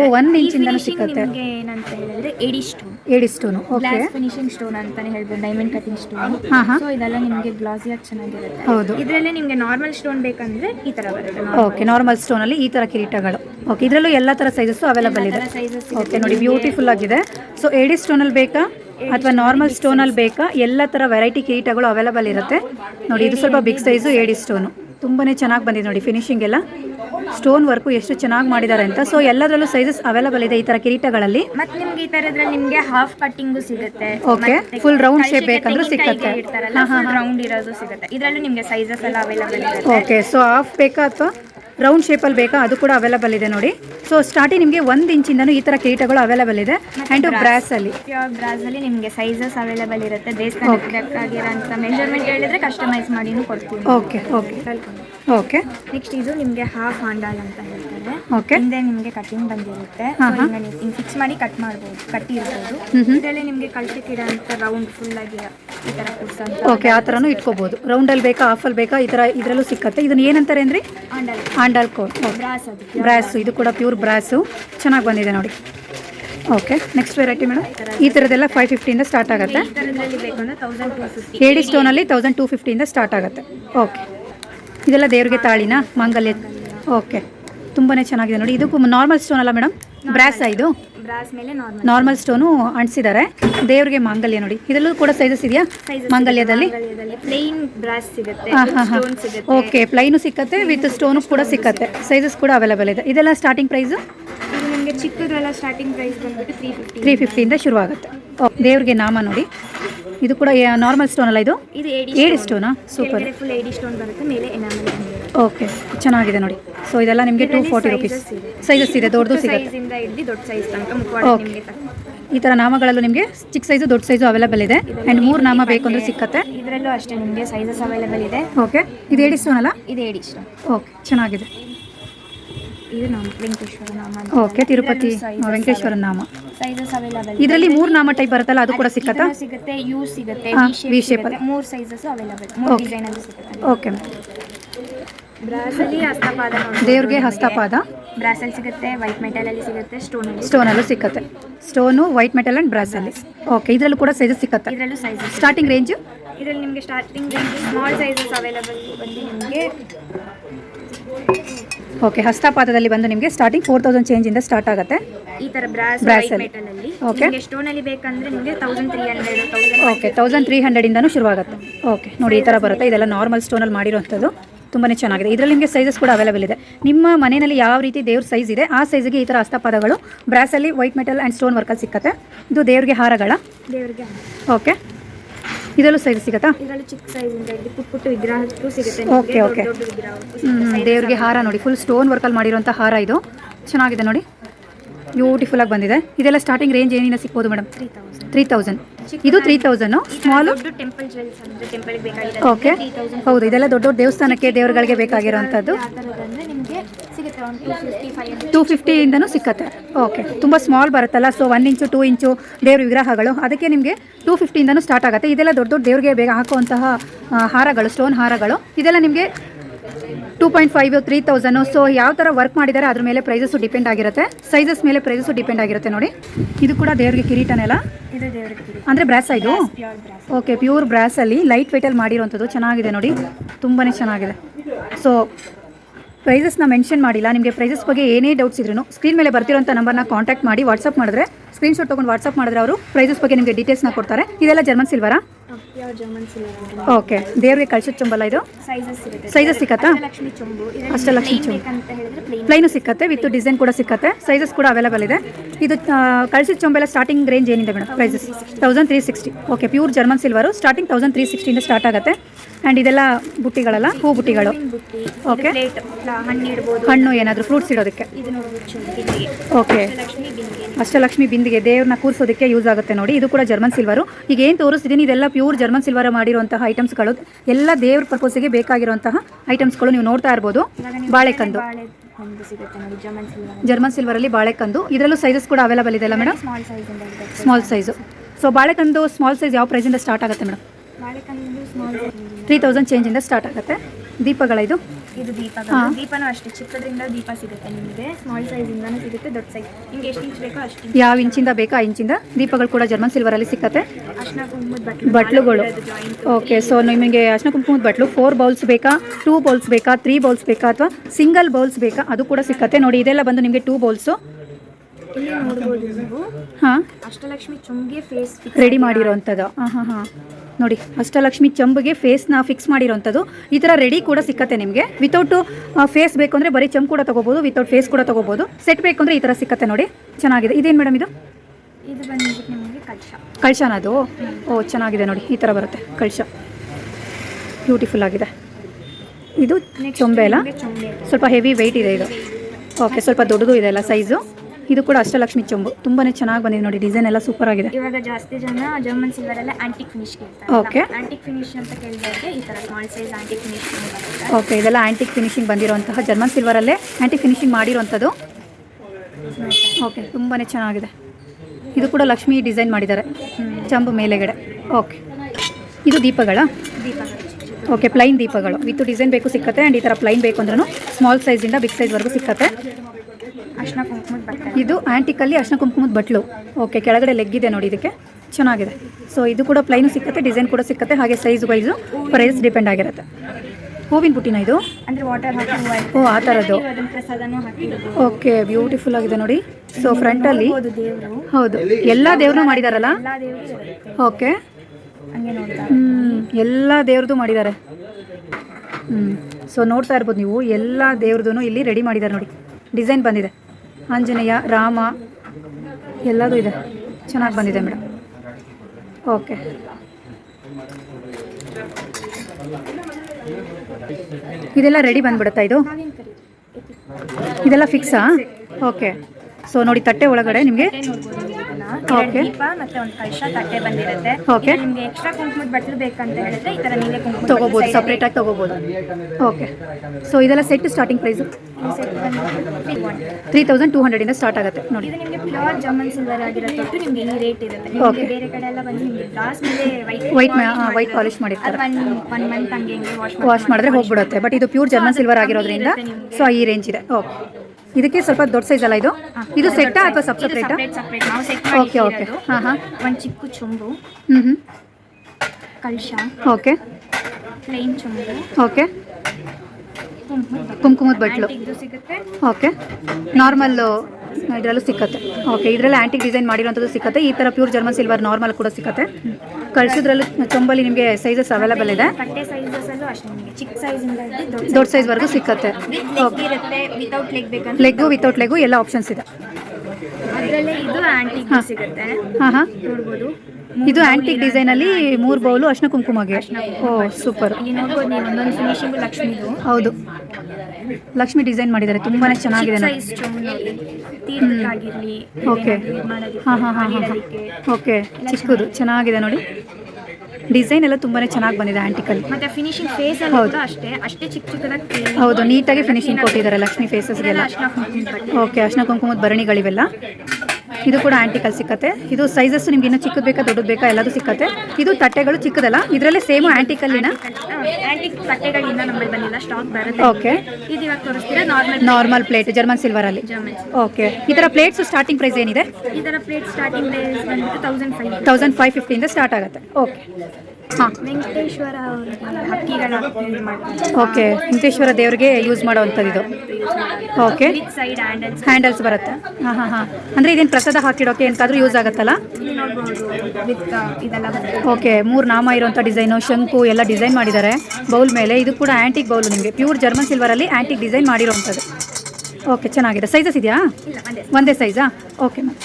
ಓ ಒನ್ ಇಂಚಿಂದನೂ ಸಿಕ್ಕತ್ತೆ. ಏನಂತ ಹೇಳಿದ್ರೆ ಎಡಿ ಸ್ಟೋನ್ ಏಡಿ ಸ್ಟೋನ್ ಓಕೆ ಫಿನಿಶಿಂಗ್ ಸ್ಟೋನ್ ಅಂತಾನೆ ಹೇಳ್ಬೋದು ಡೈಮಂಡ್ ಕಟಿಂಗ್ ಸ್ಟೋನ್. ಸೊ ಇದೆಲ್ಲ ನಿಮಗೆ ಗ್ಲಾಸಿಯಾಗಿ ಚೆನ್ನಾಗಿರುತ್ತೆ. ಹೌದು. ಇದರಲ್ಲೇ ನಿಮಗೆ ನಾರ್ಮಲ್ ಸ್ಟೋನ್ ಬೇಕಂದ್ರೆ ಈ ತರ ಬರುತ್ತೆ. ಓಕೆ ನಾರ್ಮಲ್ ಸ್ಟೋನಲ್ಲಿ ಈ ತರ ಕಿರೀಟಗಳು. ಓಕೆ ಇದರಲ್ಲೂ ಎಲ್ಲ ತರ ಸೈಜಸ್ ಅವೈಲೇಬಲ್ ಇದೆ. ಓಕೆ ನೋಡಿ ಬ್ಯೂಟಿಫುಲ್ ಆಗಿದೆ. ಸೊ ಏಡಿ ಸ್ಟೋನಲ್ಲಿ ಬೇಕಾ? ಅಥವಾ ನಾರ್ಮಲ್ ಸ್ಟೋನಲ್ಲಿ ಬೇಕಾ? ಎಲ್ಲ ಥರ ವೆರೈಟಿ ಕಿರೀಟಗಳು ಅವೈಲಬಲ್ ಇರುತ್ತೆ. ನೋಡಿ ಇದು ಸ್ವಲ್ಪ ಬಿಗ್ ಸೈಜು ಏಡಿ ಸ್ಟೋನು ತುಂಬಾನೇ ಚೆನ್ನಾಗಿ ಬಂದಿದೆ ನೋಡಿ ಫಿನಿಶಿಂಗ್ ಎಲ್ಲ. ಸ್ಟೋನ್ ವರ್ಕು ಎಷ್ಟು ಚೆನ್ನಾಗಿ ಮಾಡಿದ್ದಾರೆ ಅಂತ. ಸೊ ಎಲ್ಲದರಲ್ಲೂ ಸೈಜಸ್ ಅವೈಲಬಲ್ ಇದೆ ಈ ತರ ಕಿರೀಟಗಳಲ್ಲಿ ಮತ್ತೆ ನಿಮ್ಗೆ ಈ ತರದ್ರಲ್ಲಿ ನಿಮ್ಗೆ ಹಾಫ್ ಕಟ್ಟಿಂಗು ಸಿಗುತ್ತೆ. ಓಕೆ ಫುಲ್ ರೌಂಡ್ ಶೇಪ್ ಬೇಕಂದ್ರೂ ಸಿಕ್ಕತ್ತೆ. ರೌಂಡ್ ಇರೋದು ಸಿಗುತ್ತೆ. ಇದರಲ್ಲೂ ನಿಮ್ಗೆ ಸೈಜಸ್ ಎಲ್ಲ ಅವೈಲೇಬಲ್ ಓಕೆ ಸೊ ಹಾಫ್ ಬೇಕಾ ಅಥವಾ ರೌಂಡ್ ಶೇಪಲ್ಲಿ ಬೇಕಾ? ಅದು ಕೂಡ ಅವೈಲಬಲ್ ಇದೆ ನೋಡಿ. ಸೊ ಸ್ಟಾರ್ಟಿಂಗ್ ನಿಮಗೆ ಒಂದು ಇಂಚಿಂದನೂ ಈ ಥರ ಕೀಟಗಳು ಅವೈಲೇಬಲ್ ಇದೆ. ಆ್ಯಂಡ್ ಬ್ರಾಸಲ್ಲಿ ಬ್ರಾಸಲ್ಲಿ ನಿಮಗೆ ಸೈಜಸ್ ಅವೈಲೇಬಲ್ ಇರುತ್ತೆ. ಬೇಸ್ಕಾಗಿರೋಂಥ ಮೆಜರ್ಮೆಂಟ್ ಹೇಳಿದ್ರೆ ಕಸ್ಟಮೈಸ್ ಮಾಡಿನೂ ಕೊಡ್ತೀವಿ. ಓಕೆ ಓಕೆ ಓಕೆ ನೆಕ್ಸ್ಟ್ ಇದು ನಿಮಗೆ ಹಾಫ್ ಹಾಂಡಾಲ್ ಅಂತ ಹೇಳ್ತಾರೆ. ಓಕೆ ಹಿಂದೆ ನಿಮಗೆ ಕಟಿಂಗ್ ಬಂದಿರುತ್ತೆ. So ಹಿಂಗೆ ನೀವು ಫಿಕ್ಸ್ ಮಾಡಿ ಕಟ್ ಮಾಡ್ಬೋದು. ಕಟ್ಟಿ ಇರ್ಬೋದು. ಹ್ಮ್. ಇದರಲ್ಲಿ ನಿಮಗೆ ಕಳ್ಸಕ್ಕಿರೋ ಅಂತ ರೌಂಡ್ ಫುಲ್ ಆಗಿ ಈ ಓಕೆ ಆ ಥರನೂ ಇಟ್ಕೋಬಹುದು ರೌಂಡಲ್ಲಿ ಬೇಕಾ ಆಫಲ್ಲಿ ಬೇಕಾ ಈ ಥರ ಇದರಲ್ಲೂ ಸಿಕ್ಕತ್ತೆ. ಇದನ್ನ ಏನಂತಾರೆ ಅಂದ್ರೆ? ಹಾಂಡಲ್ ಆಂಡಲ್ ಕೋಟ್ ಬ್ರಾಸ್ ಇದು ಕೂಡ ಪ್ಯೂರ್ ಬ್ರಾಸು ಚೆನ್ನಾಗಿ ಬಂದಿದೆ ನೋಡಿ. Okay next variety madam. ಈ ಥರದ್ದೆಲ್ಲ ಫೈವ್ ಫಿಫ್ಟಿಯಿಂದ ಸ್ಟಾರ್ಟ್ ಆಗುತ್ತೆ. ಏಡಿ ಸ್ಟೋನಲ್ಲಿ ತೌಸಂಡ್ ಟೂ ಫಿಫ್ಟಿಯಿಂದ ಸ್ಟಾರ್ಟ್ ಆಗುತ್ತೆ. ಓಕೆ ಇದೆಲ್ಲ ದೇವ್ರಿಗೆ ತಾಳಿನ? ಮಾಂಗಲ್ಯ. ಓಕೆ ತುಂಬಾ ಚೆನ್ನಾಗಿದೆ ನೋಡಿ. ಇದು ನಾರ್ಮಲ್ ಸ್ಟೋನ್ ಅಲ್ಲ ಮೇಡಮ್. ಬ್ರಾಸ ಇದು? ನಾರ್ಮಲ್ ಸ್ಟೋನು ಅಂಟಿಸಿದ್ದಾರೆ. ದೇವ್ರಿಗೆ ಮಾಂಗಲ್ಯ ನೋಡಿ. ಇದರಲ್ಲೂ ಕೂಡ ಸೈಜಸ್ ಇದೆಯಾ? ಮಾಂಗಲ್ಯದಲ್ಲಿ? ಓಕೆ ಪ್ಲೈನು ಸಿಕ್ಕತ್ತೆ ವಿತ್ ಸ್ಟೋನು ಕೂಡ ಸಿಕ್ಕತ್ತೆ. ಸೈಜಸ್ ಕೂಡ ಅವೈಲೇಬಲ್ ಇದೆ. ಇದೆಲ್ಲ ಸ್ಟಾರ್ಟಿಂಗ್ ಪ್ರೈಸು ಚಿಕ್ಕದೆಲ್ಲ ಸ್ಟಾರ್ಟಿಂಗ್ ಪ್ರೈಸ್ ಬಂದ್ಬಿಟ್ಟು ತ್ರೀ ಫಿಫ್ಟಿ ತ್ರೀ ಫಿಫ್ಟಿಯಿಂದ ಶುರುವಾಗುತ್ತೆ. ದೇವ್ರಿಗೆ ನಾಮ ನೋಡಿ. ಇದು ಕೂಡ ನಾರ್ಮಲ್ ಸ್ಟೋನ್ ಅಲ್ಲ ಇದು? ಏಡಿ ಸ್ಟೋನಾ ಸೂಪರ್ ಫುಲ್ ಏಡಿ ಸ್ಟೋನ್ ಬರುತ್ತೆ ಮೇಲೆ ಓಕೆ ಚೆನ್ನಾಗಿದೆ ನೋಡಿ. ಸೊ ಇದೆಲ್ಲ ನಿಮಗೆ ಟೂ ಫೋರ್ಟಿ ರುಪೀಸ್. ಸೈಜಸ್ ಇದೆ. ದೊಡ್ಡದು ಸಿಗುತ್ತೆ. ದೊಡ್ಡ ಸೈಜ್ ತನಕ ನಿಮಗೆ ಈ ಥರ ನಾಮಗಳಲ್ಲೂ ನಿಮಗೆ ಚಿಕ್ಕ ಸೈಜು ದೊಡ್ಡ ಸೈಜು ಅವೈಲೇಬಲ್ ಇದೆ. ಆ್ಯಂಡ್ ಮೂರು ನಾಮ ಬೇಕು ಅಂದ್ರೆ ಸಿಕ್ಕತ್ತೆ. ಇದರಲ್ಲೂ ಅಷ್ಟೇ ನಿಮಗೆ ಸೈಜಸ್ ಅವೈಲೇಬಲ್ ಇದೆ. ಓಕೆ ಇದು ಏಡಿ ಸ್ಟೋನ್ ಅಲ್ಲ ಇದು ಏಡಿ ಸ್ಟೋನ್ ಓಕೆ ಚೆನ್ನಾಗಿದೆ. ಇದು ನಮ್ಮ ವೆಂಕಟೇಶ್ವರ ನಾಮ ಓಕೆ ತಿರುಪತಿ ವೆಂಕಟೇಶ್ವರ ನಾಮ. ಸೈಜಸ್ ಅವೈಲೇಬಲ್ ಇದರಲ್ಲಿ ಮೂರು ನಾಮ ಟೈಪ್ ಬರುತ್ತಲ್ಲ ಅದು ಕೂಡ ಸಿಕ್ಕತ್ತಾ? ಸಿಗುತ್ತೆ ಯು ಸಿಗುತ್ತೆ ವಿ ಶೇಪ್ shape ಮೂರು ಸೈಜಸ್ ಅವೈಲೇಬಲ್ ಮೂರು Okay. ಡಿಸೈನ್ ಅಲ್ಲಿ ಸಿಗುತ್ತೆ. ಓಕೆ ಬ್ರಾಸಲ್ಲಿ ಹಸ್ತಪಾದ ದೇವ್ರಿಗೆ. ಹಸ್ತಪಾದ. ಬ್ರಾಸಲ್ ಸಿಗುತ್ತೆ ವೈಟ್ ಮೆಟಲ್ ಅಲ್ಲಿ ಸಿಗುತ್ತೆ ಸ್ಟೋನ್ ಅಲ್ಲಿ ಸ್ಟೋನಲ್ಲೂ ಸಿಕ್ಕತ್ತೆ. ಸ್ಟೋನು ವೈಟ್ ಮೆಟಲ್ ಅಂಡ್ ಬ್ರಾಸಲ್ಲಿ ಓಕೆ ಇದರಲ್ಲೂ ಕೂಡ ಸೈಜಸ್ ಸಿಕ್ಕತ್ತೆ. ಇದರಲ್ಲೂ ಸ್ಟಾರ್ಟಿಂಗ್ ರೇಂಜು ಇದರಲ್ಲಿ ನಿಮಗೆ ಸ್ಟಾರ್ಟಿಂಗ್ ಸ್ಮಾಲ್ ಸೈಜಸ್ ಅವೈಲೇಬಲ್ ಬಂದು ನಿಮಗೆ ಓಕೆ ಹಸ್ತಪಾದದಲ್ಲಿ ಬಂದು ನಿಮಗೆ ಸ್ಟಾರ್ಟಿಂಗ್ ಫೋರ್ ತೌಸಂಡ್ ಇಂದ ಸ್ಟಾರ್ಟ್ ಆಗುತ್ತೆ. ಈ ತರ ಬ್ರಾಸ್ Brass ವೈಟ್ ಅಲ್ಲಿ. ಮೆಟಲ್ ಅಲ್ಲಿ. Okay. ನಿಮಗೆ ಸ್ಟೋನ್ ಅಲ್ಲಿ ಬೇಕಂದ್ರೆ ನಿಮಗೆ thousand three hundred okay thousand three ಹಂಡ್ರೆಡಿಂದನೂ ಶುರುವಾಗುತ್ತೆ. ಓಕೆ ನೋಡಿ ಈ ಥರ ಬರುತ್ತೆ. ಇದೆಲ್ಲ ನಾರ್ಮಲ್ ಸ್ಟೋನಲ್ಲಿ ಮಾಡಿರುವಂಥದ್ದು. ತುಂಬಾ ಚೆನ್ನಾಗಿದೆ. ಇದರಲ್ಲಿ ನಿಮಗೆ ಸೈಜಸ್ ಕೂಡ ಅವೈಲೇಬಲ್ ಇದೆ. ನಿಮ್ಮ ಮನೆಯಲ್ಲಿ ಯಾವ ರೀತಿ ದೇವ್ರ ಸೈಜ್ ಇದೆ ಆ ಸೈಜ್ಗೆ ಈ ಥರ ಹಸ್ತಪಾದಗಳು ಬ್ರಾಸಲ್ಲಿ ವೈಟ್ ಮೆಟಲ್ ಆ್ಯಂಡ್ ಸ್ಟೋನ್ ವರ್ಕಲ್ಲಿ ಸಿಕ್ಕತ್ತೆ. ಇದು ದೇವ್ರಿಗೆ ಹಾರಗಳ. ದೇವ್ರಿಗೆ ಓಕೆ ಇದರಲ್ಲೂ ಸೈಜ್ ಸಿಗುತ್ತಾ? ಓಕೆ ಓಕೆ ದೇವ್ರಿಗೆ ಹಾರ ನೋಡಿ. ಫುಲ್ ಸ್ಟೋನ್ ವರ್ಕಲ್ಲಿ ಮಾಡಿರೋಂಥ ಹಾರ ಇದು. ಚೆನ್ನಾಗಿದೆ ನೋಡಿ. ಬ್ಯೂಟಿಫುಲ್ ಆಗಿ ಬಂದಿದೆ. ಇದೆಲ್ಲ ಸ್ಟಾರ್ಟಿಂಗ್ ರೇಂಜ್ ಏನಿನ ಸಿಗ್ಬೋದು ಮೇಡಮ್ ತ್ರೀ ತೌಸಂಡ್ ಇದು ತ್ರೀ ತೌಸಂಡು ಸ್ಮಾಲ್ ಓಕೆ ಹೌದು ಇದೆಲ್ಲ ದೊಡ್ಡ ದೊಡ್ಡ ದೇವಸ್ಥಾನಕ್ಕೆ ದೇವರುಗಳಿಗೆ ಬೇಕಾಗಿರುವಂಥದ್ದು ಟೂ ಫಿಫ್ಟಿಯಿಂದನೂ ಸಿಕ್ಕತ್ತೆ. ಓಕೆ ತುಂಬ ಸ್ಮಾಲ್ ಬರುತ್ತಲ್ಲ so one inch two inch ದೇವ್ರ ವಿಗ್ರಹಗಳು. ಅದಕ್ಕೆ ನಿಮಗೆ ಟೂ ಫಿಫ್ಟಿಯಿಂದನೂ ಸ್ಟಾರ್ಟ್ ಆಗುತ್ತೆ. ಇದೆಲ್ಲ ದೊಡ್ಡ ದೊಡ್ಡ ದೇವ್ರಿಗೆ ಬೇಗ ಹಾಕುವಂತಹ ಹಾರಗಳು ಸ್ಟೋನ್ ಹಾರಗಳು. ಇದೆಲ್ಲ ನಿಮಗೆ two point five three thousand so ಯಾವ ಥರ ವರ್ಕ್ ಮಾಡಿದ್ದಾರೆ ಅದ್ರ ಮೇಲೆ ಪ್ರೈಸಸ್ಸು ಡಿಪೆಂಡ್ ಆಗಿರುತ್ತೆ. ಸೈಜಸ್ ಮೇಲೆ ಪ್ರೈಸಸ್ಸು ಡಿಪೆಂಡ್ ಆಗಿರುತ್ತೆ ನೋಡಿ. ಇದು ಕೂಡ ದೇವ್ರಿಗೆ ಕಿರೀಟನೆಲ್ಲ? ಅಂದ್ರೆ ಬ್ರಾಸ ಇದು? ಓಕೆ ಪ್ಯೂರ್ ಬ್ರಾಸಲ್ಲಿ ಲೈಟ್ ವೆಯ್ಟಲ್ಲಿ ಮಾಡಿರೋವಂಥದ್ದು ಚೆನ್ನಾಗಿದೆ ನೋಡಿ. ತುಂಬಾ ಚೆನ್ನಾಗಿದೆ. ಸೊ ಪ್ರೈಸಸ್ನ ಮೆನ್ಷನ್ ಮಾಡಿಲ್ಲ. ನಿಮಗೆ ಪ್ರೈಸಸ್ ಬಗ್ಗೆ ಏನೇ ಡೌಟ್ಸ್ ಇದ್ರೂ ಸ್ಕ್ರೀನ್ ಮೇಲೆ ಬರ್ತಿರೋಂಥ ನಂಬರ್ನ ಕಾಂಟ್ಯಾಕ್ಟ್ ಮಾಡಿ ವಾಟ್ಸಪ್ ಮಾಡಿದ್ರೆ ಸ್ಕ್ರೀನ್ಶಾಟ್ ತಗೊಂಡು ವಾಟ್ಸಪ್ ಮಾಡಿದ್ರೆ ಅವರು ಪ್ರೈಸಸ್ ಬಗ್ಗೆ ನಿಮಗೆ ಡೀಟೇಲ್ಸ್ನ ಕೊಡ್ತಾರೆ. ಇದೆಲ್ಲ ಜರ್ಮನ್ ಸಿಲ್ವರಾ ಪ್ಯೂರ್ ಜರ್ಮನ್ ಸಿಲ್ವರ್ ಓಕೆ ದೇವ್ರಿಗೆ ಕಳ್ಸಿದ ಚುಂಬಲ್ಲ ಇದು? ಸೈಜಸ್ ಸಿಗುತ್ತೆ. ಸೈಜಸ್? ಅಷ್ಟಲಕ್ಷ್ಮಿ ಚೊಂಬು. ಅಷ್ಟಲಕ್ಷ್ಮಿ ಪ್ಲೇನ್ ಚೊಂಬು. ಪ್ಲೇನ್ ಸಿಕ್ಕತ್ತೆ ವಿತ್ ಡಿಸೈನ್ ಕೂಡ ಸಿಕ್ಕತ್ತೆ. ಸೈಜಸ್ ಕೂಡ ಅವೈಲೇಬಲ್ ಇದೆ. ಇದು ಕಳ್ಸಿದ ಚೊಂಬೆಲ್ಲ ಸ್ಟಾರ್ಟಿಂಗ್ ರೇಂಜ್ ಏನಿದೆ madam prices thousand three sixty okay pure German silver starting thousand three ಸಿಕ್ಸ್ಟಿಯಿಂದ start ಆಗುತ್ತೆ. ಆ್ಯಂಡ್ ಇದೆಲ್ಲ ಬುಟ್ಟಿಗಳಲ್ಲ? ಹೂ ಬುಟ್ಟಿಗಳು. ಪ್ಲೇಟ್ ಹಣ್ಣು ಏನಾದರೂ ಫ್ರೂಟ್ಸ್ ಇಡೋದಕ್ಕೆ. ಓಕೆ ಲಕ್ಷ್ಮಿ ಬಿಂದಿಗೆ ಬಿಂದಿಗೆ ದೇವ್ರನ್ನ ಕೂರಿಸೋದಕ್ಕೆ ಯೂಸ್ ಆಗುತ್ತೆ ನೋಡಿ. ಇದು ಕೂಡ ಜರ್ಮನ್ ಸಿಲ್ವರು ಈಗ ಏನು ತೋರಿಸ್ತಿದ್ದೀನಿ ಇದೆಲ್ಲ ಪ್ಯೂರ್ ಜರ್ಮನ್ ಸಿಲ್ವರ್ ಮಾಡಿರುವಂತಹ ಐಟಮ್ಸ್ಗಳು ಎಲ್ಲ ದೇವ್ರ ಪರ್ಪಸ್ಗೆ ಬೇಕಾಗಿರುವಂತಹ ಐಟಮ್ಸ್ಗಳು ನೀವು ನೋಡ್ತಾ ಇರ್ಬೋದು. ಬಾಳೆಕಂದು ಜರ್ಮನ್ ಸಿಲ್ವರ್ ಅಲ್ಲಿ? ಬಾಳೆಕಂದು ಇದರಲ್ಲೂ ಸೈಜಸ್ ಕೂಡ ಅವೈಲಬಲ್ ಇದೆಯಲ್ಲ ಮೇಡಮ್ ಸ್ಮಾಲ್ ಸೈಜ್ ಸೊ ಬಾಳೆಕಂದು ಸ್ಮಾಲ್ ಸೈಜ್ ಯಾವ ಪ್ರೈಸಿಂದ ಸ್ಟಾರ್ಟ್ ಆಗುತ್ತೆ ಮೇಡಮ್ ತ್ರೀ ತೌಸಂಡ್ ಚೇಂಜಿಂದ ಸ್ಟಾರ್ಟ್ ಆಗುತ್ತೆ. ದೀಪಗಳ ಇದು ಇದು ದೀಪಗಳು. ದೀಪನೂ ಅಷ್ಟೇ. ಚಿಕ್ಕದ್ರಿಂದ ದೀಪ ಸಿಗುತ್ತೆ ನಿಮಗೆ. ಸ್ಮಾಲ್ ಸೈಜಿಂದನೂ ಸಿಗುತ್ತೆ ದೊಡ್ಡ ಸೈಜ್ ನಿಮ್ಗೆ ಎಷ್ಟು ಇಂಚ್ ಬೇಕೋ ಅಷ್ಟು ಯಾವ ಇಂಚಿಂದ ಬೇಕಾ ಆ ಇಂಚಿಂದ ದೀಪಗಳು ಕೂಡ ಜರ್ಮನ್ ಸಿಲ್ವರಲ್ಲಿ ಸಿಕ್ಕತ್ತೆ. ಅರ್ಶಿನ ಕುಂಕುಮದ ಬಟ್ಲು ಬಟ್ಲುಗಳು. ಓಕೆ ಸೊ ನಿಮಗೆ ಅಶ್ನ ಕುಂಕುಮದ ಬಟ್ಲು ಫೋರ್ ಬೌಲ್ಸ್ ಬೇಕಾ ಟೂ ಬೌಲ್ಸ್ ಬೇಕಾ ತ್ರೀ ಬೌಲ್ಸ್ ಬೇಕಾ ಅಥವಾ ಸಿಂಗಲ್ ಬೌಲ್ಸ್ ಬೇಕಾ ಅದು ಕೂಡ ಸಿಕ್ಕತ್ತೆ. ನೋಡಿ ಇದೆಲ್ಲ ಬಂದು ನಿಮಗೆ ಟೂ ಬೌಲ್ಸು ಇಲ್ಲಿ ನೋಡ್ಬೋದು ನೀವು ಹಾಂ? ಅಷ್ಟಲಕ್ಷ್ಮಿ ಚುಮ್ಗೆ ಫೇಸ್ ರೆಡಿ ಮಾಡಿರೋವಂಥದ್ದು ಹಾಂ ಹಾಂ ಹಾಂ. ನೋಡಿ ಅಷ್ಟಲಕ್ಷ್ಮಿ ಚಂಬಿಗೆ ಫೇಸ್ನ ಫಿಕ್ಸ್ ಮಾಡಿರೋವಂಥದ್ದು ಈ ಥರ ರೆಡಿ ಕೂಡ ಸಿಕ್ಕತ್ತೆ ನಿಮಗೆ. ವಿತೌಟು ಫೇಸ್ ಬೇಕು ಅಂದರೆ ಬರೀ ಚಂಪ್ ಕೂಡ ತೊಗೋಬೋದು ವಿತೌಟ್ ಫೇಸ್ ಕೂಡ ತೊಗೋಬೋದು. ಸೆಟ್ ಬೇಕು ಅಂದರೆ ಈ ಥರ ಸಿಕ್ಕತ್ತೆ ನೋಡಿ. ಚೆನ್ನಾಗಿದೆ. ಇದೇನು ಮೇಡಮ್ ಇದು? ಇದು ಬಂದ್ಬಿಟ್ಟು ನಿಮಗೆ ಅದು ಓ ಚೆನ್ನಾಗಿದೆ ನೋಡಿ. ಈ ಥರ ಬರುತ್ತೆ. ಕಳ್ಶ ಬ್ಯೂಟಿಫುಲ್ ಆಗಿದೆ. ಇದು ಚೊಂಬೆ ಅಲ್ಲ. ಸ್ವಲ್ಪ ಹೆವಿ ವೆಯ್ಟ್ ಇದೆ ಇದು. ಓಕೆ ಸ್ವಲ್ಪ ದೊಡ್ಡದು ಇದೆ ಅಲ್ಲ ಸೈಜು ಇದು ಕೂಡ ಅಷ್ಟಲಕ್ಷ್ಮಿ ಚೊಂಬು. ತುಂಬಾನೇ ಚೆನ್ನಾಗಿ ಬಂದಿದೆ ನೋಡಿ ಡಿಸೈನ್ ಎಲ್ಲ ಸೂಪರ್ ಆಗಿದೆ. ಇವಾಗ ಜಾಸ್ತಿ ಜನ ಜರ್ಮನ್ ಸಿಲ್ವರ್ ಎಲ್ಲ antique finish okay antique finish ಅಂತ ಕೇಳಿದ್ರೆ ಈ ತರ ಸ್ಮಾಲ್ ಸೈಜ್ ಆಂಟಿಕ್ ಫಿನಿಶ್ ಬರುತ್ತೆ. ಓಕೆ ಇದೆಲ್ಲ ಆಂಟಿಕ್ ಫಿನಿಶಿಂಗ್ ಬಂದಿರುವಂತಹ ಜರ್ಮನ್ ಸಿಲ್ವರ್ ಅಲ್ಲೇ ಆಂಟಿಕ್ ಫಿನಿಶಿಂಗ್ ಮಾಡಿರುವಂಥದ್ದು. ಓಕೆ ತುಂಬಾನೇ ಚೆನ್ನಾಗಿದೆ. ಇದು ಕೂಡ ಲಕ್ಷ್ಮಿ ಡಿಸೈನ್ ಮಾಡಿದ್ದಾರೆ. ಚಂಬು ಮೇಲೆಗಡೆ. ಓಕೆ ಇದು ದೀಪಗಳ? ದೀಪಗಳು. ಓಕೆ ಪ್ಲೈನ್ ದೀಪಗಳು. ವಿತ್ ಡಿಸೈನ್ ಬೇಕು ಸಿಕ್ಕತ್ತೆ ಆ್ಯಂಡ್ ಈ ಥರ ಪ್ಲೈನ್ ಬೇಕು ಅಂದ್ರೂ ಸ್ಮಾಲ್ ಸೈಜಿಂದ ಬಿಗ್ ಸೈಜ್ವರೆಗೂ ಸಿಕ್ಕತ್ತೆ. ಅರ್ಶಿನ ಕುಂಕುಮದ ಬಟ್ಟೆ ಇದು ಆ್ಯಂಟಿಕಲ್ಲಿ ಅರ್ಶಿನ ಕುಂಕುಮದ ಬಟ್ಲು. ಓಕೆ ಕೆಳಗಡೆ ಲೆಗ್ ಇದೆ ನೋಡಿ ಇದಕ್ಕೆ. ಚೆನ್ನಾಗಿದೆ. ಸೊ ಇದು ಕೂಡ ಪ್ಲೈನು ಸಿಕ್ಕತ್ತೆ ಡಿಸೈನ್ ಕೂಡ ಸಿಕ್ಕತ್ತೆ ಹಾಗೆ ಸೈಜ್ ವೈಸು ಪ್ರೈಸ್ ಡಿಪೆಂಡ್ ಆಗಿರುತ್ತೆ. ಹೂವಿನ ಬುಟ್ಟಿನ ಇದು? ಅಂದ್ರೆ ವಾಟರ್ ಹಾಕಿ ಓ ಆ ಥರದ್ದು ಪ್ರಸಾದನೂ ಓಕೆ ಬ್ಯೂಟಿಫುಲ್ ಆಗಿದೆ ನೋಡಿ. ಸೊ ಫ್ರಂಟಲ್ಲಿ ಹೌದು. ಎಲ್ಲ ದೇವ್ರನ್ನೂ ಮಾಡಿದಾರಲ್ಲ? ಓಕೆ ಹ್ಞೂ ಎಲ್ಲ ದೇವ್ರದ್ದು ಮಾಡಿದ್ದಾರೆ. ಹ್ಞೂ ಸೊ ನೋಡ್ತಾ ಇರ್ಬೋದು ನೀವು. ಎಲ್ಲ ದೇವ್ರದ್ದು ಇಲ್ಲಿ ರೆಡಿ ಮಾಡಿದ್ದಾರೆ ನೋಡಿ. ಡಿಸೈನ್ ಬಂದಿದೆ. ಆಂಜನೇಯ, ರಾಮ, ಎಲ್ಲದೂ ಇದೆ. ಚೆನ್ನಾಗಿ ಬಂದಿದೆ ಮೇಡಮ್. ಓಕೆ. ಇದೆಲ್ಲ ರೆಡಿ ಬಂದ್ಬಿಡುತ್ತಾ ಇದು? ಇದೆಲ್ಲ ಫಿಕ್ಸಾ ಓಕೆ. ಸೊ ನೋಡಿ ತಟ್ಟೆ ಒಳಗಡೆ ನಿಮಗೆ ದೀಪ ಮತ್ತೆ ಒಂದು ಕಳಶ ತಟ್ಟೆ ಬಂದಿರುತ್ತೆ. ಓಕೆ ನಿಮ್ಗೆ ಎಕ್ಸ್ಟ್ರಾ ಕುಂಕುಮದ ಬೇಕಂತ ಹೇಳಿದ್ರೆ ಈ ತರ ನೀವೇ ಕುಂಕುಮದ ತೊಗೋಬೋದು ಸಪ್ರೇಟಾಗಿ ತೊಗೋಬೋದು. ಓಕೆ ಸೊ ಇದೆಲ್ಲ set starting price three thousand two ಹಂಡ್ರೆಡಿಂದ start ಆಗುತ್ತೆ ನೋಡಿ. ಇದು ನಿಮಗೆ ಪ್ಯೂರ್ ಜರ್ಮನ್ ಸಿಲ್ವರ್ ಆಗಿರೋ ತೊಟ್ಟು ನಿಮ್ಗೆ ಈ ರೇಟ್ ಇರುತ್ತೆ. ನಿಮಗೆ ಬೇರೆ ಕಡೆ ಎಲ್ಲ ಬಂದು ನಿಮಗೆ ಗ್ಲಾಸ್ ಮೇಲೆ ವೈಟ್ ಪಾಲಿಶ್ ಮಾಡಿರ್ತಾರೆ. ಒನ್ ಒನ್ ಮಂತ್ ಹಂಗೆ ಹಿಂಗೆ ವಾಶ್ ವಾಶ್ ಮಾಡಿದ್ರೆ ಹೋಗ್ಬಿಡುತ್ತೆ. ಬಟ್ ಇದು ಪ್ಯೂರ್ ಜರ್ಮನ್ ಸಿಲ್ವರ್ ಆಗಿರೋದ್ರಿಂದ ಸೊ ಈ ರೇಂಜ್ ಇದೆ. ಓಕೆ ಇದಕ್ಕೆ ಸ್ವಲ್ಪ ದೊಡ್ಡ ಸೈಜ್ ಅಲ್ಲ ಇದು? ಇದು ಸೆಟ್ಟಾ ಅಥವಾ ಸಬ್ ಸಪ್ರೇಟಾ ಸಪ್ರೇಟ್ ಸಪ್ರೇಟ್ ನಾವು ಸೆಟ್ Okay, okay. ಹಾ, ಹಾ. ಒಂದು ಚಿಕ್ಕ ಚೊಂಬು. ಹ್ಞೂ ಹ್ಞೂ ಕಳಶ ಓಕೆ ಪ್ಲೇನ್ ಚೊಂಬು. ಓಕೆ ಕುಂಕುಮದ ಕುಂಕುಮದ ಬಟ್ಲು. ಇದು ಸಿಗುತ್ತೆ. ಓಕೆ ನಾರ್ಮಲ್ಲು ಇದರಲ್ಲೂ ಸಿಕ್ಕತ್ತೆ. ಓಕೆ ಇದರಲ್ಲಿ ಆ್ಯಂಟಿಕ್ ಡಿಸೈನ್ ಮಾಡಿರೋಂಥದ್ದು ಸಿಕ್ಕತ್ತೆ. ಈ ಥರ ಪ್ಯೂರ್ ಜರ್ಮನ್ ಸಿಲ್ವರ್ ನಾರ್ಮಲ್ ಕೂಡ ಸಿಕ್ಕತ್ತೆ. ಕಳಿಸಿದ್ರಲ್ಲಿ ಚೊಂಬಲ್ಲಿ ನಿಮಗೆ ಸೈಜಸ್ ಅವೈಲೇಬಲ್ ಇದೆ. ದೊಡ್ಡ ಸೈಜ್ವರೆಗೂ ಸಿಕ್ಕತ್ತೆ. ಲೆಗ್ಗು ವಿತೌಟ್ ಲೆಗ್ಗು ಎಲ್ಲ ಆಪ್ಷನ್ಸ್ ಇದೆ. ಇದು ಆಂಟಿಕ್ ಡಿಸೈನ್ ಅಲ್ಲಿ ಹಾಂ ನೋಡ್ಬೋದು. ಇದು ಆಂಟಿಕ್ ಡಿಸೈನಲ್ಲಿ ಮೂರು ಬೌಲು ಅರ್ಶನ ಕುಂಕುಮಗೆ ಓ ಸೂಪರ್. ಹೌದು. ಲಕ್ಷ್ಮಿ ಡಿಸೈನ್ ಮಾಡಿದ್ದಾರೆ. ತುಂಬಾನೇ ಚೆನ್ನಾಗಿದೆ. ತೀರ್ಥಕ್ಕಾಗಿರ್ಲಿ ಓಕೆ ಏನಾದ್ರು ಇದ್ ಮಾಡೋದಕ್ಕೆ, ಹಾಂ ಹಾಂ ಹಾಂ ಹಾಂ ಓಕೆ ಚಿಕ್ಕದು ಚೆನ್ನಾಗಿದೆ ನೋಡಿ. ಡಿಸೈನ್ ಎಲ್ಲ ತುಂಬಾನೇ ಚೆನ್ನಾಗಿ ಬಂದಿದೆ ಆಂಟಿಕಲ್ ಮತ್ತೆ ಫಿನಿಶಿಂಗ್ ಫೇಸ್ ಹೌದು. ಅಷ್ಟೇ ಅಷ್ಟೇ ಚಿಕ್ಕ ಚಿಕ್ಕದಾಗಿ ಹೌದು ನೀಟಾಗಿ ಫಿನಿಶಿಂಗ್ ಕೊಟ್ಟಿದ್ದಾರೆ ಲಕ್ಷ್ಮಿ ಫೇಸಸ್ಗೆಲ್ಲ ಅರ್ಶಿನ ಓಕೆ ಅಶ್ನ ಕುಂಕುಮದ ಭರಣಿಗಳಿವೆಲ್ಲ ಇದು ಕೂಡ ಆಂಟಿಕಲ್ ಸಿಕ್ಕತ್ತೆ. ಇದು ಸೈಜಸ್ ನಿಮ್ಗೆ ಇನ್ನೂ ಚಿಕ್ಕದು ಬೇಕಾ ದೊಡ್ಡದು ಬೇಕಾ ಎಲ್ಲದೂ ಸಿಕ್ಕತ್ತೆ. ಇದು ತಟ್ಟೆಗಳು ಚಿಕ್ಕದಲ್ಲ ಇದರಲ್ಲೇ ಸೇಮ್ ಬರುತ್ತೆ. Okay normal plate German silver ಅಲ್ಲಿ. ಓಕೆ ಈ ಥರ ಪ್ಲೇಟ್ಸ್ ಸ್ಟಾರ್ಟಿಂಗ್ ಪ್ರೈಸ್ ಏನಿದೆ? ಈ ಥರ ಪ್ಲೇಟ್ ಸ್ಟಾರ್ಟಿಂಗ್ ಪ್ರೈಸ್ ಬಂದ್ಬಿಟ್ಟು ತೌಸಂಡ್ ಫೈವ್ ಫಿಫ್ಟಿಯಿಂದ ಸ್ಟಾರ್ಟ್ ಆಗುತ್ತೆ. ಓಕೆ ವೆಂಕಟೇಶ್ವರ ಹಕ್ಕಿಗಳ ಓಕೆ ವೆಂಕಟೇಶ್ವರ ದೇವರಿಗೆ ಯೂಸ್ ಮಾಡೋವಂಥದ್ದು ಇದು. ಓಕೆ. ಹ್ಯಾಂಡಲ್ಸ್ ಬರುತ್ತೆ. ಹಾಂ ಹಾಂ ಹಾಂ. ಅಂದರೆ ಇದೇನು ಪ್ರಸಾದ ಹಾಕಿಡೋಕೆ ಎಂತಾದರೂ ಯೂಸ್ ಆಗುತ್ತಲ್ಲ? ಓಕೆ ಮೂರು ನಾಮ ಇರುವಂಥ ಡಿಸೈನು ಶಂಕು ಎಲ್ಲ ಡಿಸೈನ್ ಮಾಡಿದ್ದಾರೆ. ಬೌಲ್ ಮೇಲೆ ಇದು ಕೂಡ ಆ್ಯಂಟಿಕ್ ಬೌಲ್ ನಿಮಗೆ. ಪ್ಯೂರ್ ಜರ್ಮನ್ ಸಿಲ್ವರಲ್ಲಿ ಆ್ಯಂಟಿಕ್ ಡಿಸೈನ್ ಮಾಡಿರೋವಂಥದ್ದು. ಓಕೆ ಚೆನ್ನಾಗಿದೆ. ಸೈಜಸ್ ಇದೆಯಾ? ಒಂದೇ ಸೈಜಾ ಓಕೆ ಮ್ಯಾಮ್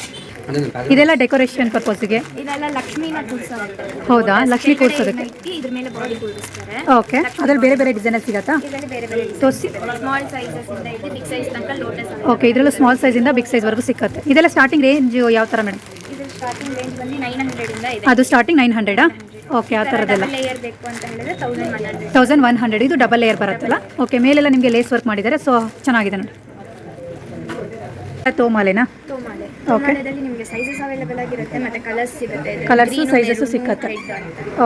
ಇದೆಲ್ಲ ಡೆಕೋರೇಷನ್ ಪರ್ಪಸ್ಗೆ? ಇದೆಲ್ಲ ಲಕ್ಷ್ಮಿನ ಹೌದಾ? ಲಕ್ಷ್ಮಿ ಕೂರ್ಸೋದಕ್ಕೆ? ಇದ್ರ ಮೇಲೆ ಬಾಡಿ ಕೂರಿಸ್ತಾರೆ. ಓಕೆ. ಅದ್ರಲ್ಲಿ ಬೇರೆ ಬೇರೆ ಡಿಸೈನ್ ಸಿಗತ್ತಾ? ಇದರಲ್ಲಿ ಬೇರೆ ಬೇರೆ ತೋರಿಸಿ. ಸ್ಮಾಲ್ ಸೈಜಸ್ ಇಂದ ಬಿಗ್ ಸೈಜ್ ತನಕ ಲೋಟಸ್ ಓಕೆ ಇದರಲ್ಲೂ ಸ್ಮಾಲ್ ಸೈಜಿಂದ ಬಿಗ್ ಸೈಜ್ವರೆಗೂ ಸಿಕ್ಕತ್ತೆ ಇದೆಲ್ಲ ಸ್ಟಾರ್ಟಿಂಗ್ ರೇಂಜ್ ಯಾವ ತರ ಮೇಡಮ್ ಇದು ಸ್ಟಾರ್ಟಿಂಗ್ ರೇಂಜ್ ಬಂದು ನೈನ್ ಹಂಡ್ರೆಡ್ ಇಂದ ಇದೆ. ಅದು ಸ್ಟಾರ್ಟಿಂಗ್ ನೈನ್ ಹಂಡ್ರೆಡಾ ಓಕೆ ಆ ಥರದ್ದೆಲ್ಲ ಲೇಯರ್ ಬೇಕು ಅಂತ ಹೇಳಿದ್ರೆ ತೌಸಂಡ್ ಒನ್ ಹಂಡ್ರೆಡ್ ಇದು ಡಬಲ್ ಲೇಯರ್ ಬರುತ್ತಲ್ಲ? ಓಕೆ ಮೇಲೆಲ್ಲ ನಿಮಗೆ ಲೇಸ್ ವರ್ಕ್ ಮಾಡಿದ್ದಾರೆ ಸೊ ಚೆನ್ನಾಗಿದೆ ನೋಡಿ ತೋಮಾಲೆನಾ? ತೋಮಾಲೆ. ನಿಮಗೆ ಸೈಜಸ್ ಅವೈಲೇಬಲ್ ಆಗಿರುತ್ತೆ ಮತ್ತೆ ಕಲರ್ಸ್ ಸಿಗುತ್ತೆ. Colours, sizes ಸಿಕ್ಕತ್ತೆ.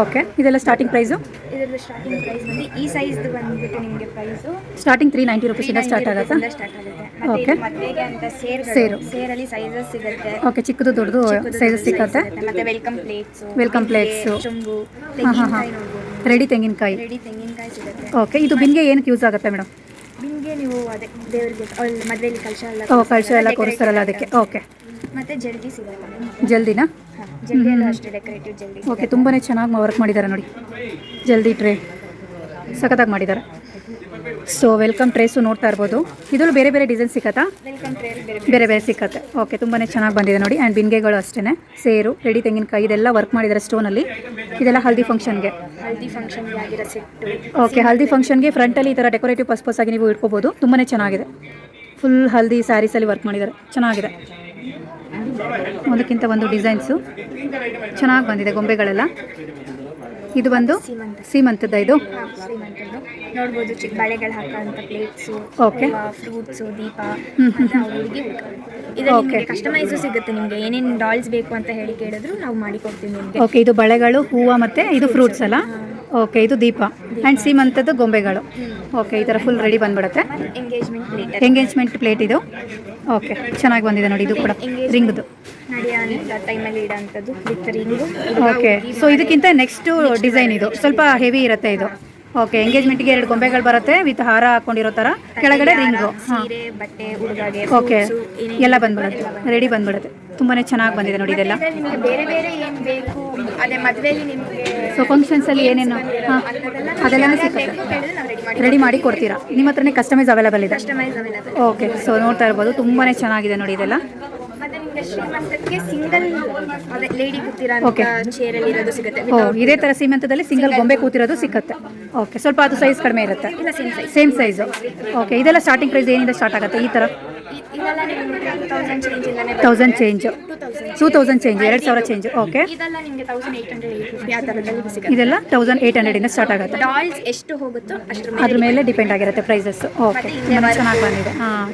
ಓಕೆ ಇದೆಲ್ಲ ಸ್ಟಾರ್ಟಿಂಗ್ ಪ್ರೈಸು ಸ್ಟಾರ್ಟಿಂಗ್ ಪ್ರೈಸ್ ಬಂದು ಈ ಸೈಜ್ ಬಂದ್ಬಿಟ್ಟು ನಿಮಗೆ ಪ್ರೈಸು ಸ್ಟಾರ್ಟಿಂಗ್ ತ್ರೀ ನೈಂಟಿ ರುಪೀಸಿಂದ ಸ್ಟಾರ್ಟ್ ಆಗುತ್ತಾ? ಸ್ಟಾರ್ಟ್ ಆಗುತ್ತೆ. ಓಕೆ ಅಂತ ಸೇರ್ ಸೇರು. ಸೇರಲ್ಲಿ ಸೈಜಸ್ ಸಿಗುತ್ತೆ. ಓಕೆ ಚಿಕ್ಕದು ದೊಡ್ಡದು ಸೈಜಸ್ ಸಿಕ್ಕತ್ತೆ. ಮತ್ತೆ ವೆಲ್ಕಮ್ ಪ್ಲೇಟ್ಸ್ ವೆಲ್ಕಮ್ ಪ್ಲೇಟ್ಸ್ ಚುಂಬು ತೆಂಗಿನಕಾಯಿ ರೆಡಿ ತೆಂಗಿನಕಾಯಿ. ರೆಡಿ ತೆಂಗಿನಕಾಯಿ ಸಿಗುತ್ತೆ. ಓಕೆ ಇದು ಬಿಂಗೆ ಏನಕ್ಕೆ ಯೂಸ್ ಆಗುತ್ತೆ ಮೇಡಮ್ ಬಿಂಗೆ ನೀವು ಅದೇ ದೇವರಿಗೆ ಮದುವೆಯಲ್ಲಿ ಕಲಶ ಎಲ್ಲ ಓ ಕಳಶ ಎಲ್ಲ ಕೊಡಿಸ್ತಾರಲ್ಲ ಅದಕ್ಕೆ. ಓಕೆ ಮತ್ತೆ ಜಲ್ದಿ ಸಿಗುತ್ತೆ. ಜಲ್ದಿನಾ? ಜಲ್ದಿ ಎಲ್ಲ ಅಷ್ಟೇ ಡೆಕೋರೇಟಿವ್ ಜಲ್ದಿ ಓಕೆ ತುಂಬಾ ಚೆನ್ನಾಗಿ ವರ್ಕ್ ಮಾಡಿದ್ದಾರೆ ನೋಡಿ. ಜಲ್ದಿ ಟ್ರೇ ಸಖತ್ತಾಗಿ ಮಾಡಿದ್ದಾರೆ ಸೊ ವೆಲ್ಕಮ್ ಟ್ರೇಸು ನೋಡ್ತಾ ಇರ್ಬೋದು. ಇದರಲ್ಲೂ ಬೇರೆ ಬೇರೆ ಡಿಸೈನ್ ಸಿಕ್ಕತ್ತಾ ಬೇರೆ ಬೇರೆ ಸಿಕ್ಕತ್ತೆ ಓಕೆ ತುಂಬಾ ಚೆನ್ನಾಗಿ ಬಂದಿದೆ ನೋಡಿ. ಆ್ಯಂಡ್ ಬಿನ್ಗೆಗಳು ಅಷ್ಟೇ ಸೇರು ರೆಡಿ ತೆಂಗಿನಕಾಯಿ ಇದೆಲ್ಲ ವರ್ಕ್ ಮಾಡಿದ್ದಾರೆ ಸ್ಟೋನಲ್ಲಿ ಇದೆಲ್ಲ ಹಲ್ದಿ ಫಂಕ್ಷನ್ಗೆ ಓಕೆ ಹಲ್ದಿ ಫಂಕ್ಷನ್ಗೆ ಫ್ರಂಟಲ್ಲಿ ಈ ಥರ ಡೆಕೋರೇಟಿವ್ ಪಸ್ಪಸ್ ಆಗಿ ನೀವು ಇಟ್ಕೋಬೋದು. ತುಂಬಾ ಚೆನ್ನಾಗಿದೆ. ಫುಲ್ ಹಲ್ದಿ ಸ್ಯಾರೀಸಲ್ಲಿ ವರ್ಕ್ ಮಾಡಿದ್ದಾರೆ ಚೆನ್ನಾಗಿದೆ. ಒಂದಕ್ಕಿಂತ ಒಂದು ಡಿಸೈನ್ಸು. ಚೆನ್ನಾಗಿ ಬಂದಿದೆ ಗೊಂಬೆಗಳೆಲ್ಲ. ಇದು ಬಂದು ಸೀಮಂತ ಸೀಮಂತದ ಇದು. ನೋಡ್ಬೋದು ಚಿಕ್ಕ ಬಳೆಗಳು ಹಾಕೋಂಥ ಪ್ಲೇಟ್ಸು ಓಕೆ ಫ್ರೂಟ್ಸು ದೀಪ ಇದು ಓಕೆ ಮತ್ತೆ ಹುಡುಗಿ ಇದರಲ್ಲಿ ನಿಮಗೆ ಕಸ್ಟಮೈಸು ಸಿಗುತ್ತೆ ನಿಮಗೆ. ಏನೇನು ಡಾಲ್ಸ್ ಬೇಕು ಅಂತ ಹೇಳಿ ಕೇಳಿದ್ರು ನಾವು ಮಾಡಿ ಕೊಡ್ತೀವಿ ನಿಮಗೆ. ಓಕೆ ಇದು ಬಳೆಗಳು ಹೂವು ಮತ್ತೆ ಇದು ಫ್ರೂಟ್ಸ್ ಅಲ್ಲ? ಓಕೆ ಇದು ದೀಪ. ಆ್ಯಂಡ್ ಸೀಮಂತದ್ದು ಗೊಂಬೆಗಳು. ಓಕೆ ಈ ಥರ ಫುಲ್ ರೆಡಿ ಬಂದ್ಬಿಡುತ್ತೆ. ಎಂಗೇಜ್ಮೆಂಟ್ ಪ್ಲೇಟ್ ಎಂಗೇಜ್ಮೆಂಟ್ ಪ್ಲೇಟ್ ಇದು. ಓಕೆ ಚೆನ್ನಾಗಿ ಬಂದಿದೆ ನೋಡಿ ಇದು ಕೂಡ ರಿಂಗ್ದು. ನಡೆಯೋಂಥ ಟೈಮಲ್ಲಿ ಇಡೋಂಥದ್ದು ವಿತ್ ರಿಂಗು. ಓಕೆ ಸೊ ಇದಕ್ಕಿಂತ ನೆಕ್ಸ್ಟ್ ಡಿಸೈನ್ ಇದು. ಸ್ವಲ್ಪ ಹೆವಿ ಇರುತ್ತೆ ಇದು. ಓಕೆ ಎಂಗೇಜ್ಮೆಂಟ್ಗೆ ಎರಡು ಗೊಂಬೆಗಳು ಬರುತ್ತೆ ವಿತ್ ಹಾರ ಹಾಕೊಂಡಿರೋ ಥರ ಕೆಳಗಡೆ ರಿಂಗು. ಸೀರೆ ಬಟ್ಟೆ ಹುಡುಗಗೆ ಓಕೆ ಎಲ್ಲ ಬಂದ್ಬಿಡುತ್ತೆ. ರೆಡಿ ಬಂದ್ಬಿಡುತ್ತೆ. ತುಂಬಾ ಚೆನ್ನಾಗಿ ಬಂದಿದೆ ನೋಡಿ ಇದೆಲ್ಲ. ಬೇರೆ ಬೇರೆ ಏನು ಬೇಕು? ಅದೇ ಮದುವೆಯಲ್ಲಿ ನಿಮಗೆ ಸೊ ಫಂಕ್ಷನ್ಸಲ್ಲಿ ಏನೇನು ಹಾಂ. ಅದೆಲ್ಲನೂ ಸಿಗುತ್ತೆ. ರೆಡಿ ಮಾಡಿ ಕೊಡ್ತೀರಾ? ನಿಮ್ಮ ಹತ್ರನೇ ಕಸ್ಟಮೈಸ್ ಅವೈಲೇಬಲ್ ಇದೆ. ಓಕೆ ಸೊ ನೋಡ್ತಾ ಇರ್ಬೋದು. ತುಂಬಾನೇ ಚೆನ್ನಾಗಿದೆ ನೋಡಿ ಇದೆಲ್ಲ. ಸಿಂಗಲ್ ಅದೇ ಲೇಡಿ ಕೂತಿರೋ Okay. ಚೇರಲ್ಲಿ ಇರೋದು ಸಿಗುತ್ತೆ ಓ ಇದೇ ಥರ ಸೀಮಂತದಲ್ಲಿ ಸಿಂಗಲ್ ಗೊಂಬೆ ಕೂತಿರೋದು ಸಿಕ್ಕತ್ತೆ. ಓಕೆ ಸ್ವಲ್ಪ ಅದು ಸೈಜ್ ಕಡಿಮೆ ಇರುತ್ತೆ. ಸೇಮ್ ಸೈಜ್ ಓಕೆ ಇದೆಲ್ಲ ಸ್ಟಾರ್ಟಿಂಗ್ ಪ್ರೈಸ್ ಏನಿದೆ ಸ್ಟಾರ್ಟ್ ಆಗುತ್ತೆ? ಈ ಥರ thousand change two thousand change ಎರಡು ಸಾವಿರ ಚೇಂಜ್ ಓಕೆ ಇದೆಲ್ಲ ತೌಸಂಡ್ ಏಯ್ಟ್ ಹಂಡ್ರೆಡ್ ಹಂಡ್ರೆಡಿಂದ ಸ್ಟಾರ್ಟ್ ಆಗುತ್ತೆ. ಡಾಲ್ಸ್ ಎಷ್ಟು ಹೋಗುತ್ತೋ ಅದ್ರ ಮೇಲೆ ಡಿಪೆಂಡ್ ಆಗಿರುತ್ತೆ ಪ್ರೈಸಸ್ ಓಕೆ ಚೆನ್ನಾಗಿ ಬಂದಿದೆ. ಹಾಂ.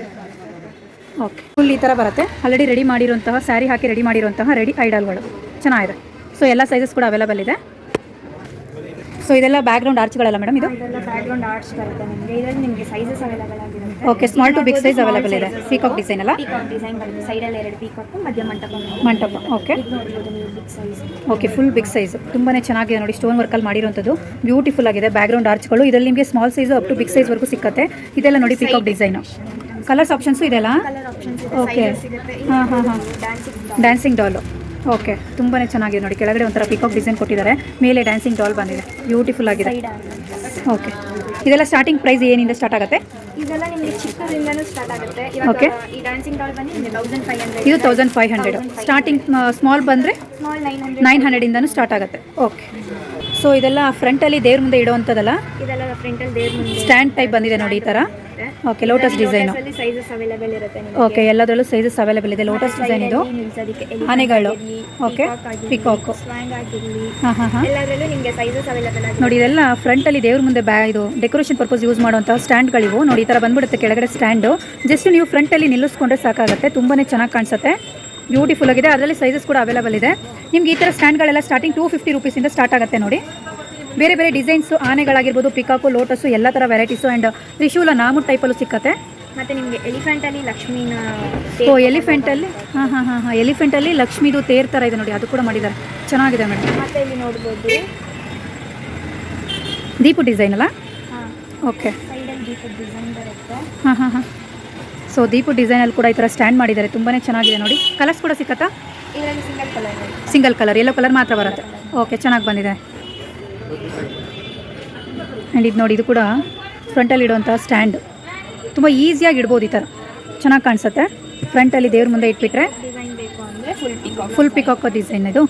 ಓಕೆ. ಫುಲ್ ಈ ಥರ ಬರುತ್ತೆ. ಆಲ್ರೆಡಿ ರೆಡಿ ಮಾಡಿರುವಂತಹ ಸ್ಯಾರಿ ಹಾಕಿ ರೆಡಿ ಮಾಡಿರುವಂತಹ ರೆಡಿ ಐಡಲ್ಗಳು ಚೆನ್ನಾಗಿದೆ. ಸೊ ಎಲ್ಲ ಸೈಜಸ್ ಕೂಡ ಅವೈಲಬಲ್ ಇದೆ. ಸೊ ಇದೆಲ್ಲ ಬ್ಯಾಕ್ಗ್ರೌಂಡ್ ಆರ್ಚ್ಗಳಲ್ಲ ಮೇಡಮ್ ಇದು? ಬ್ಯಾಕ್ಗ್ರೌಂಡ್ ಆರ್ಚ್ ಬರುತ್ತೆ ನಿಮಗೆ. ಇದರಲ್ಲಿ ನಿಮಗೆ ಸೈಜಸ್ ಅವೈಲೇಬಲ್ ಆಗಿರುತ್ತೆ. Okay small to big size available ಇದೆ. ಪೀಕಾಕ್ ಡಿಸೈನ್ ಅಲ್ಲ? ಪೀಕಾಕ್ ಡಿಸೈನ್ ಬರುತ್ತೆ. ಸೈಡಲ್ಲಿ ಎರಡು ಪೀಕಾಕ್ ಮಧ್ಯ ಮಂಟಪ ಮಂಟಪ okay size okay full big size ತುಂಬಾ ಚೆನ್ನಾಗಿದೆ ನೋಡಿ ಸ್ಟೋನ್ ವರ್ಕಲ್ಲಿ ಮಾಡಿರುವಂಥದ್ದು. ಬ್ಯೂಟಿಫುಲ್ ಆಗಿದೆ ಬ್ಯಾಕ್ಗ್ರೌಂಡ್ ಆರ್ಚ್ಗಳು ಇದರಲ್ಲಿ ನಿಮಗೆ small size up to big ಸೈಜ್ವರೆಗೂ ಸಿಕ್ಕತ್ತೆ. ಇದೆಲ್ಲ ನೋಡಿ ಪಿಕಾಕ್ ಡಿಸೈನು ಕಲರ್ಸ್ ಆಪ್ಷನ್ಸು ಇದೆಲ್ಲ ಕಲರ್ ಆಪ್ಷನ್ಸ್ Okay. ಇದೆ ಸಿಗುತ್ತೆ. ಹಾಂ ಹಾಂ ಹಾಂ. ಡ್ಯಾನ್ಸಿಂಗ್ ಡಾಲು ಓಕೆ ತುಂಬಾ ಚೆನ್ನಾಗಿದೆ ನೋಡಿ. ಕೆಳಗಡೆ ಒಂಥರ ಪಿಕಾಕ್ ಡಿಸೈನ್ ಕೊಟ್ಟಿದ್ದಾರೆ. ಮೇಲೆ ಡ್ಯಾನ್ಸಿಂಗ್ ಡಾಲ್ ಬಂದಿದೆ. ಬ್ಯೂಟಿಫುಲ್ ಆಗಿದೆ. ಓಕೆ ಇದೆಲ್ಲ ಸ್ಟಾರ್ಟಿಂಗ್ ಪ್ರೈಸ್ ಏನಿಂದ ಸ್ಟಾರ್ಟ್ ಆಗುತ್ತೆ? ಇದೆಲ್ಲ ನಿಮಗೆ ಚಿಕ್ಕದಿಂದನೂ ಸ್ಟಾರ್ಟ್ ಆಗುತ್ತೆ. Okay. ಈ ಡ್ಯಾನ್ಸಿಂಗ್ ಡಾಲ್ ಬಂದು ನಿಮಗೆ ತೌಸಂಡ್ ಫೈವ್ ಹಂಡ್ರೆಡ್ ಇದು thousand five hundred starting small ಬಂದರೆ ನೈನ್ ಹಂಡ್ರೆಡಿಂದನೂ ಸ್ಟಾರ್ಟ್ ಆಗುತ್ತೆ. ಓಕೆ ಸೊ ಇದೆಲ್ಲ ಫ್ರಂಟಲ್ಲಿ ದೇವ್ರ ಮುಂದೆ ಇಡುವಂಥದ್ದಲ್ಲ? ಇದೆಲ್ಲ ಫ್ರಂಟಲ್ಲಿ ದೇವ್ರ ಮುಂದೆ ಸ್ಟ್ಯಾಂಡ್ ಟೈಪ್ ಬಂದಿದೆ ನೋಡಿ ಈ ಥರ? Okay lotus design sizes available ಇರುತ್ತೆ ಓಕೆ ಎಲ್ಲದರಲ್ಲೂ ಸೈಜಸ್ ಅವೈಲೇಬಲ್ ಇದೆ. ಲೋಟಸ್ ಡಿಸೈನ್ ಇದು. ಆನೆಗಳು ಓಕೆ ಪಿಕಾಕ್ ಹಾಂ ಹಾಂ ಹಾಂ. ನೋಡಿ ಇದೆಲ್ಲ ಫ್ರಂಟಲ್ಲಿ ದೇವ್ರ ಮುಂದೆ ಬ್ಯಾ ಇದು ಡೆಕೋರೇಷನ್ ಪರ್ಪಸ್ ಯೂಸ್ ಮಾಡುವಂಥ ಸ್ಟ್ಯಾಂಡ್ಗಳಿವು ನೋಡಿ ಈ ಥರ ಬಂದ್ಬಿಡುತ್ತೆ ಕೆಳಗಡೆ ಸ್ಟ್ಯಾಂಡು ಜಸ್ಟ್ ನೀವು ಫ್ರಂಟಲ್ಲಿ ನಿಲ್ಲಿಸ್ಕೊಂಡ್ರೆ ಸಾಕಾಗುತ್ತೆ. ತುಂಬಾ ಚೆನ್ನಾಗಿ ಕಾಣಿಸುತ್ತೆ. ಬ್ಯೂಟಿಫುಲ್ ಆಗಿದೆ. ಅದರಲ್ಲಿ ಸೈಜಸ್ ಕೂಡ ಅವೈಲೇಬಲ್ ಇದೆ. ನಿಮ್ಗೆ ಈ ಥರ ಸ್ಟ್ಯಾಂಡ್ಗಳೆಲ್ಲ ಸ್ಟಾರ್ಟಿಂಗ್ ಟೂ ಫಿಫ್ಟಿ ರುಪೀಸಿಂದ ಸ್ಟಾರ್ಟ್ ಆಗುತ್ತೆ ನೋಡಿ. ಬೇರೆ ಬೇರೆ ಡಿಸೈನ್ಸು ಆನೆಗಳಾಗಿರ್ಬೋದು ಪಿಕಾಕು ಲೋಟಸ್ಸು ಎಲ್ಲ ಥರ ವೆರೈಟೀಸು ಆ್ಯಂಡ್ ತ್ರಿಶೂಲ ನಾಮು ಟೈಪಲ್ಲೂ ಸಿಕ್ಕತ್ತೆ. ಮತ್ತೆ ನಿಮಗೆ ಎಲಿಫೆಂಟಲ್ಲಿ ಲಕ್ಷ್ಮೀನ ಓ ಎಲಿಫೆಂಟಲ್ಲಿ ಹಾಂ ಹಾಂ ಹಾಂ ಹಾಂ. ಎಲಿಫೆಂಟಲ್ಲಿ ಲಕ್ಷ್ಮೀದು ತೇರ್ ಥರ ಇದೆ ನೋಡಿ. ಅದು ಕೂಡ ಮಾಡಿದ್ದಾರೆ. ಚೆನ್ನಾಗಿದೆ ಮೇಡಮ್. ಮತ್ತೆ ಇಲ್ಲಿ ನೋಡ್ಬೋದು. ದೀಪು ಡಿಸೈನ್ ಅಲ್ಲ? ಹಾಂ. ಓಕೆ ಸೈಡಲ್ಲಿ ದೀಪದ ಡಿಸೈನ್ ಬರುತ್ತೆ. ಹಾಂ ಹಾಂ ಹಾಂ. ಸೊ ದೀಪು ಡಿಸೈನಲ್ಲಿ ಕೂಡ ಈ ಥರ ಸ್ಟ್ಯಾಂಡ್ ಮಾಡಿದ್ದಾರೆ. ತುಂಬಾ ಚೆನ್ನಾಗಿದೆ ನೋಡಿ. ಕಲರ್ಸ್ ಕೂಡ ಸಿಕ್ಕತ್ತಾ? Single colour yellow colour yellow colour ಮಾತ್ರ ಬರುತ್ತೆ. ಓಕೆ ಚೆನ್ನಾಗಿ ಬಂದಿದೆ. ಆ್ಯಂಡ್ ಇದು ನೋಡಿ ಇದು ಕೂಡ ಫ್ರಂಟಲ್ಲಿ ಇಡುವಂಥ ಸ್ಟ್ಯಾಂಡ್ ತುಂಬ ಈಸಿಯಾಗಿ ಇಡ್ಬೋದು ಈ ಥರ ಚೆನ್ನಾಗಿ ಕಾಣಿಸುತ್ತೆ. ಫ್ರಂಟಲ್ಲಿ ದೇವ್ರ ಮುಂದೆ ಇಟ್ಬಿಟ್ರೆ ಫುಲ್ ಪಿಕಾಕ್ ಫುಲ್ ಪಿಕಾಕೋ ಡಿಸೈನ್ ಇದು.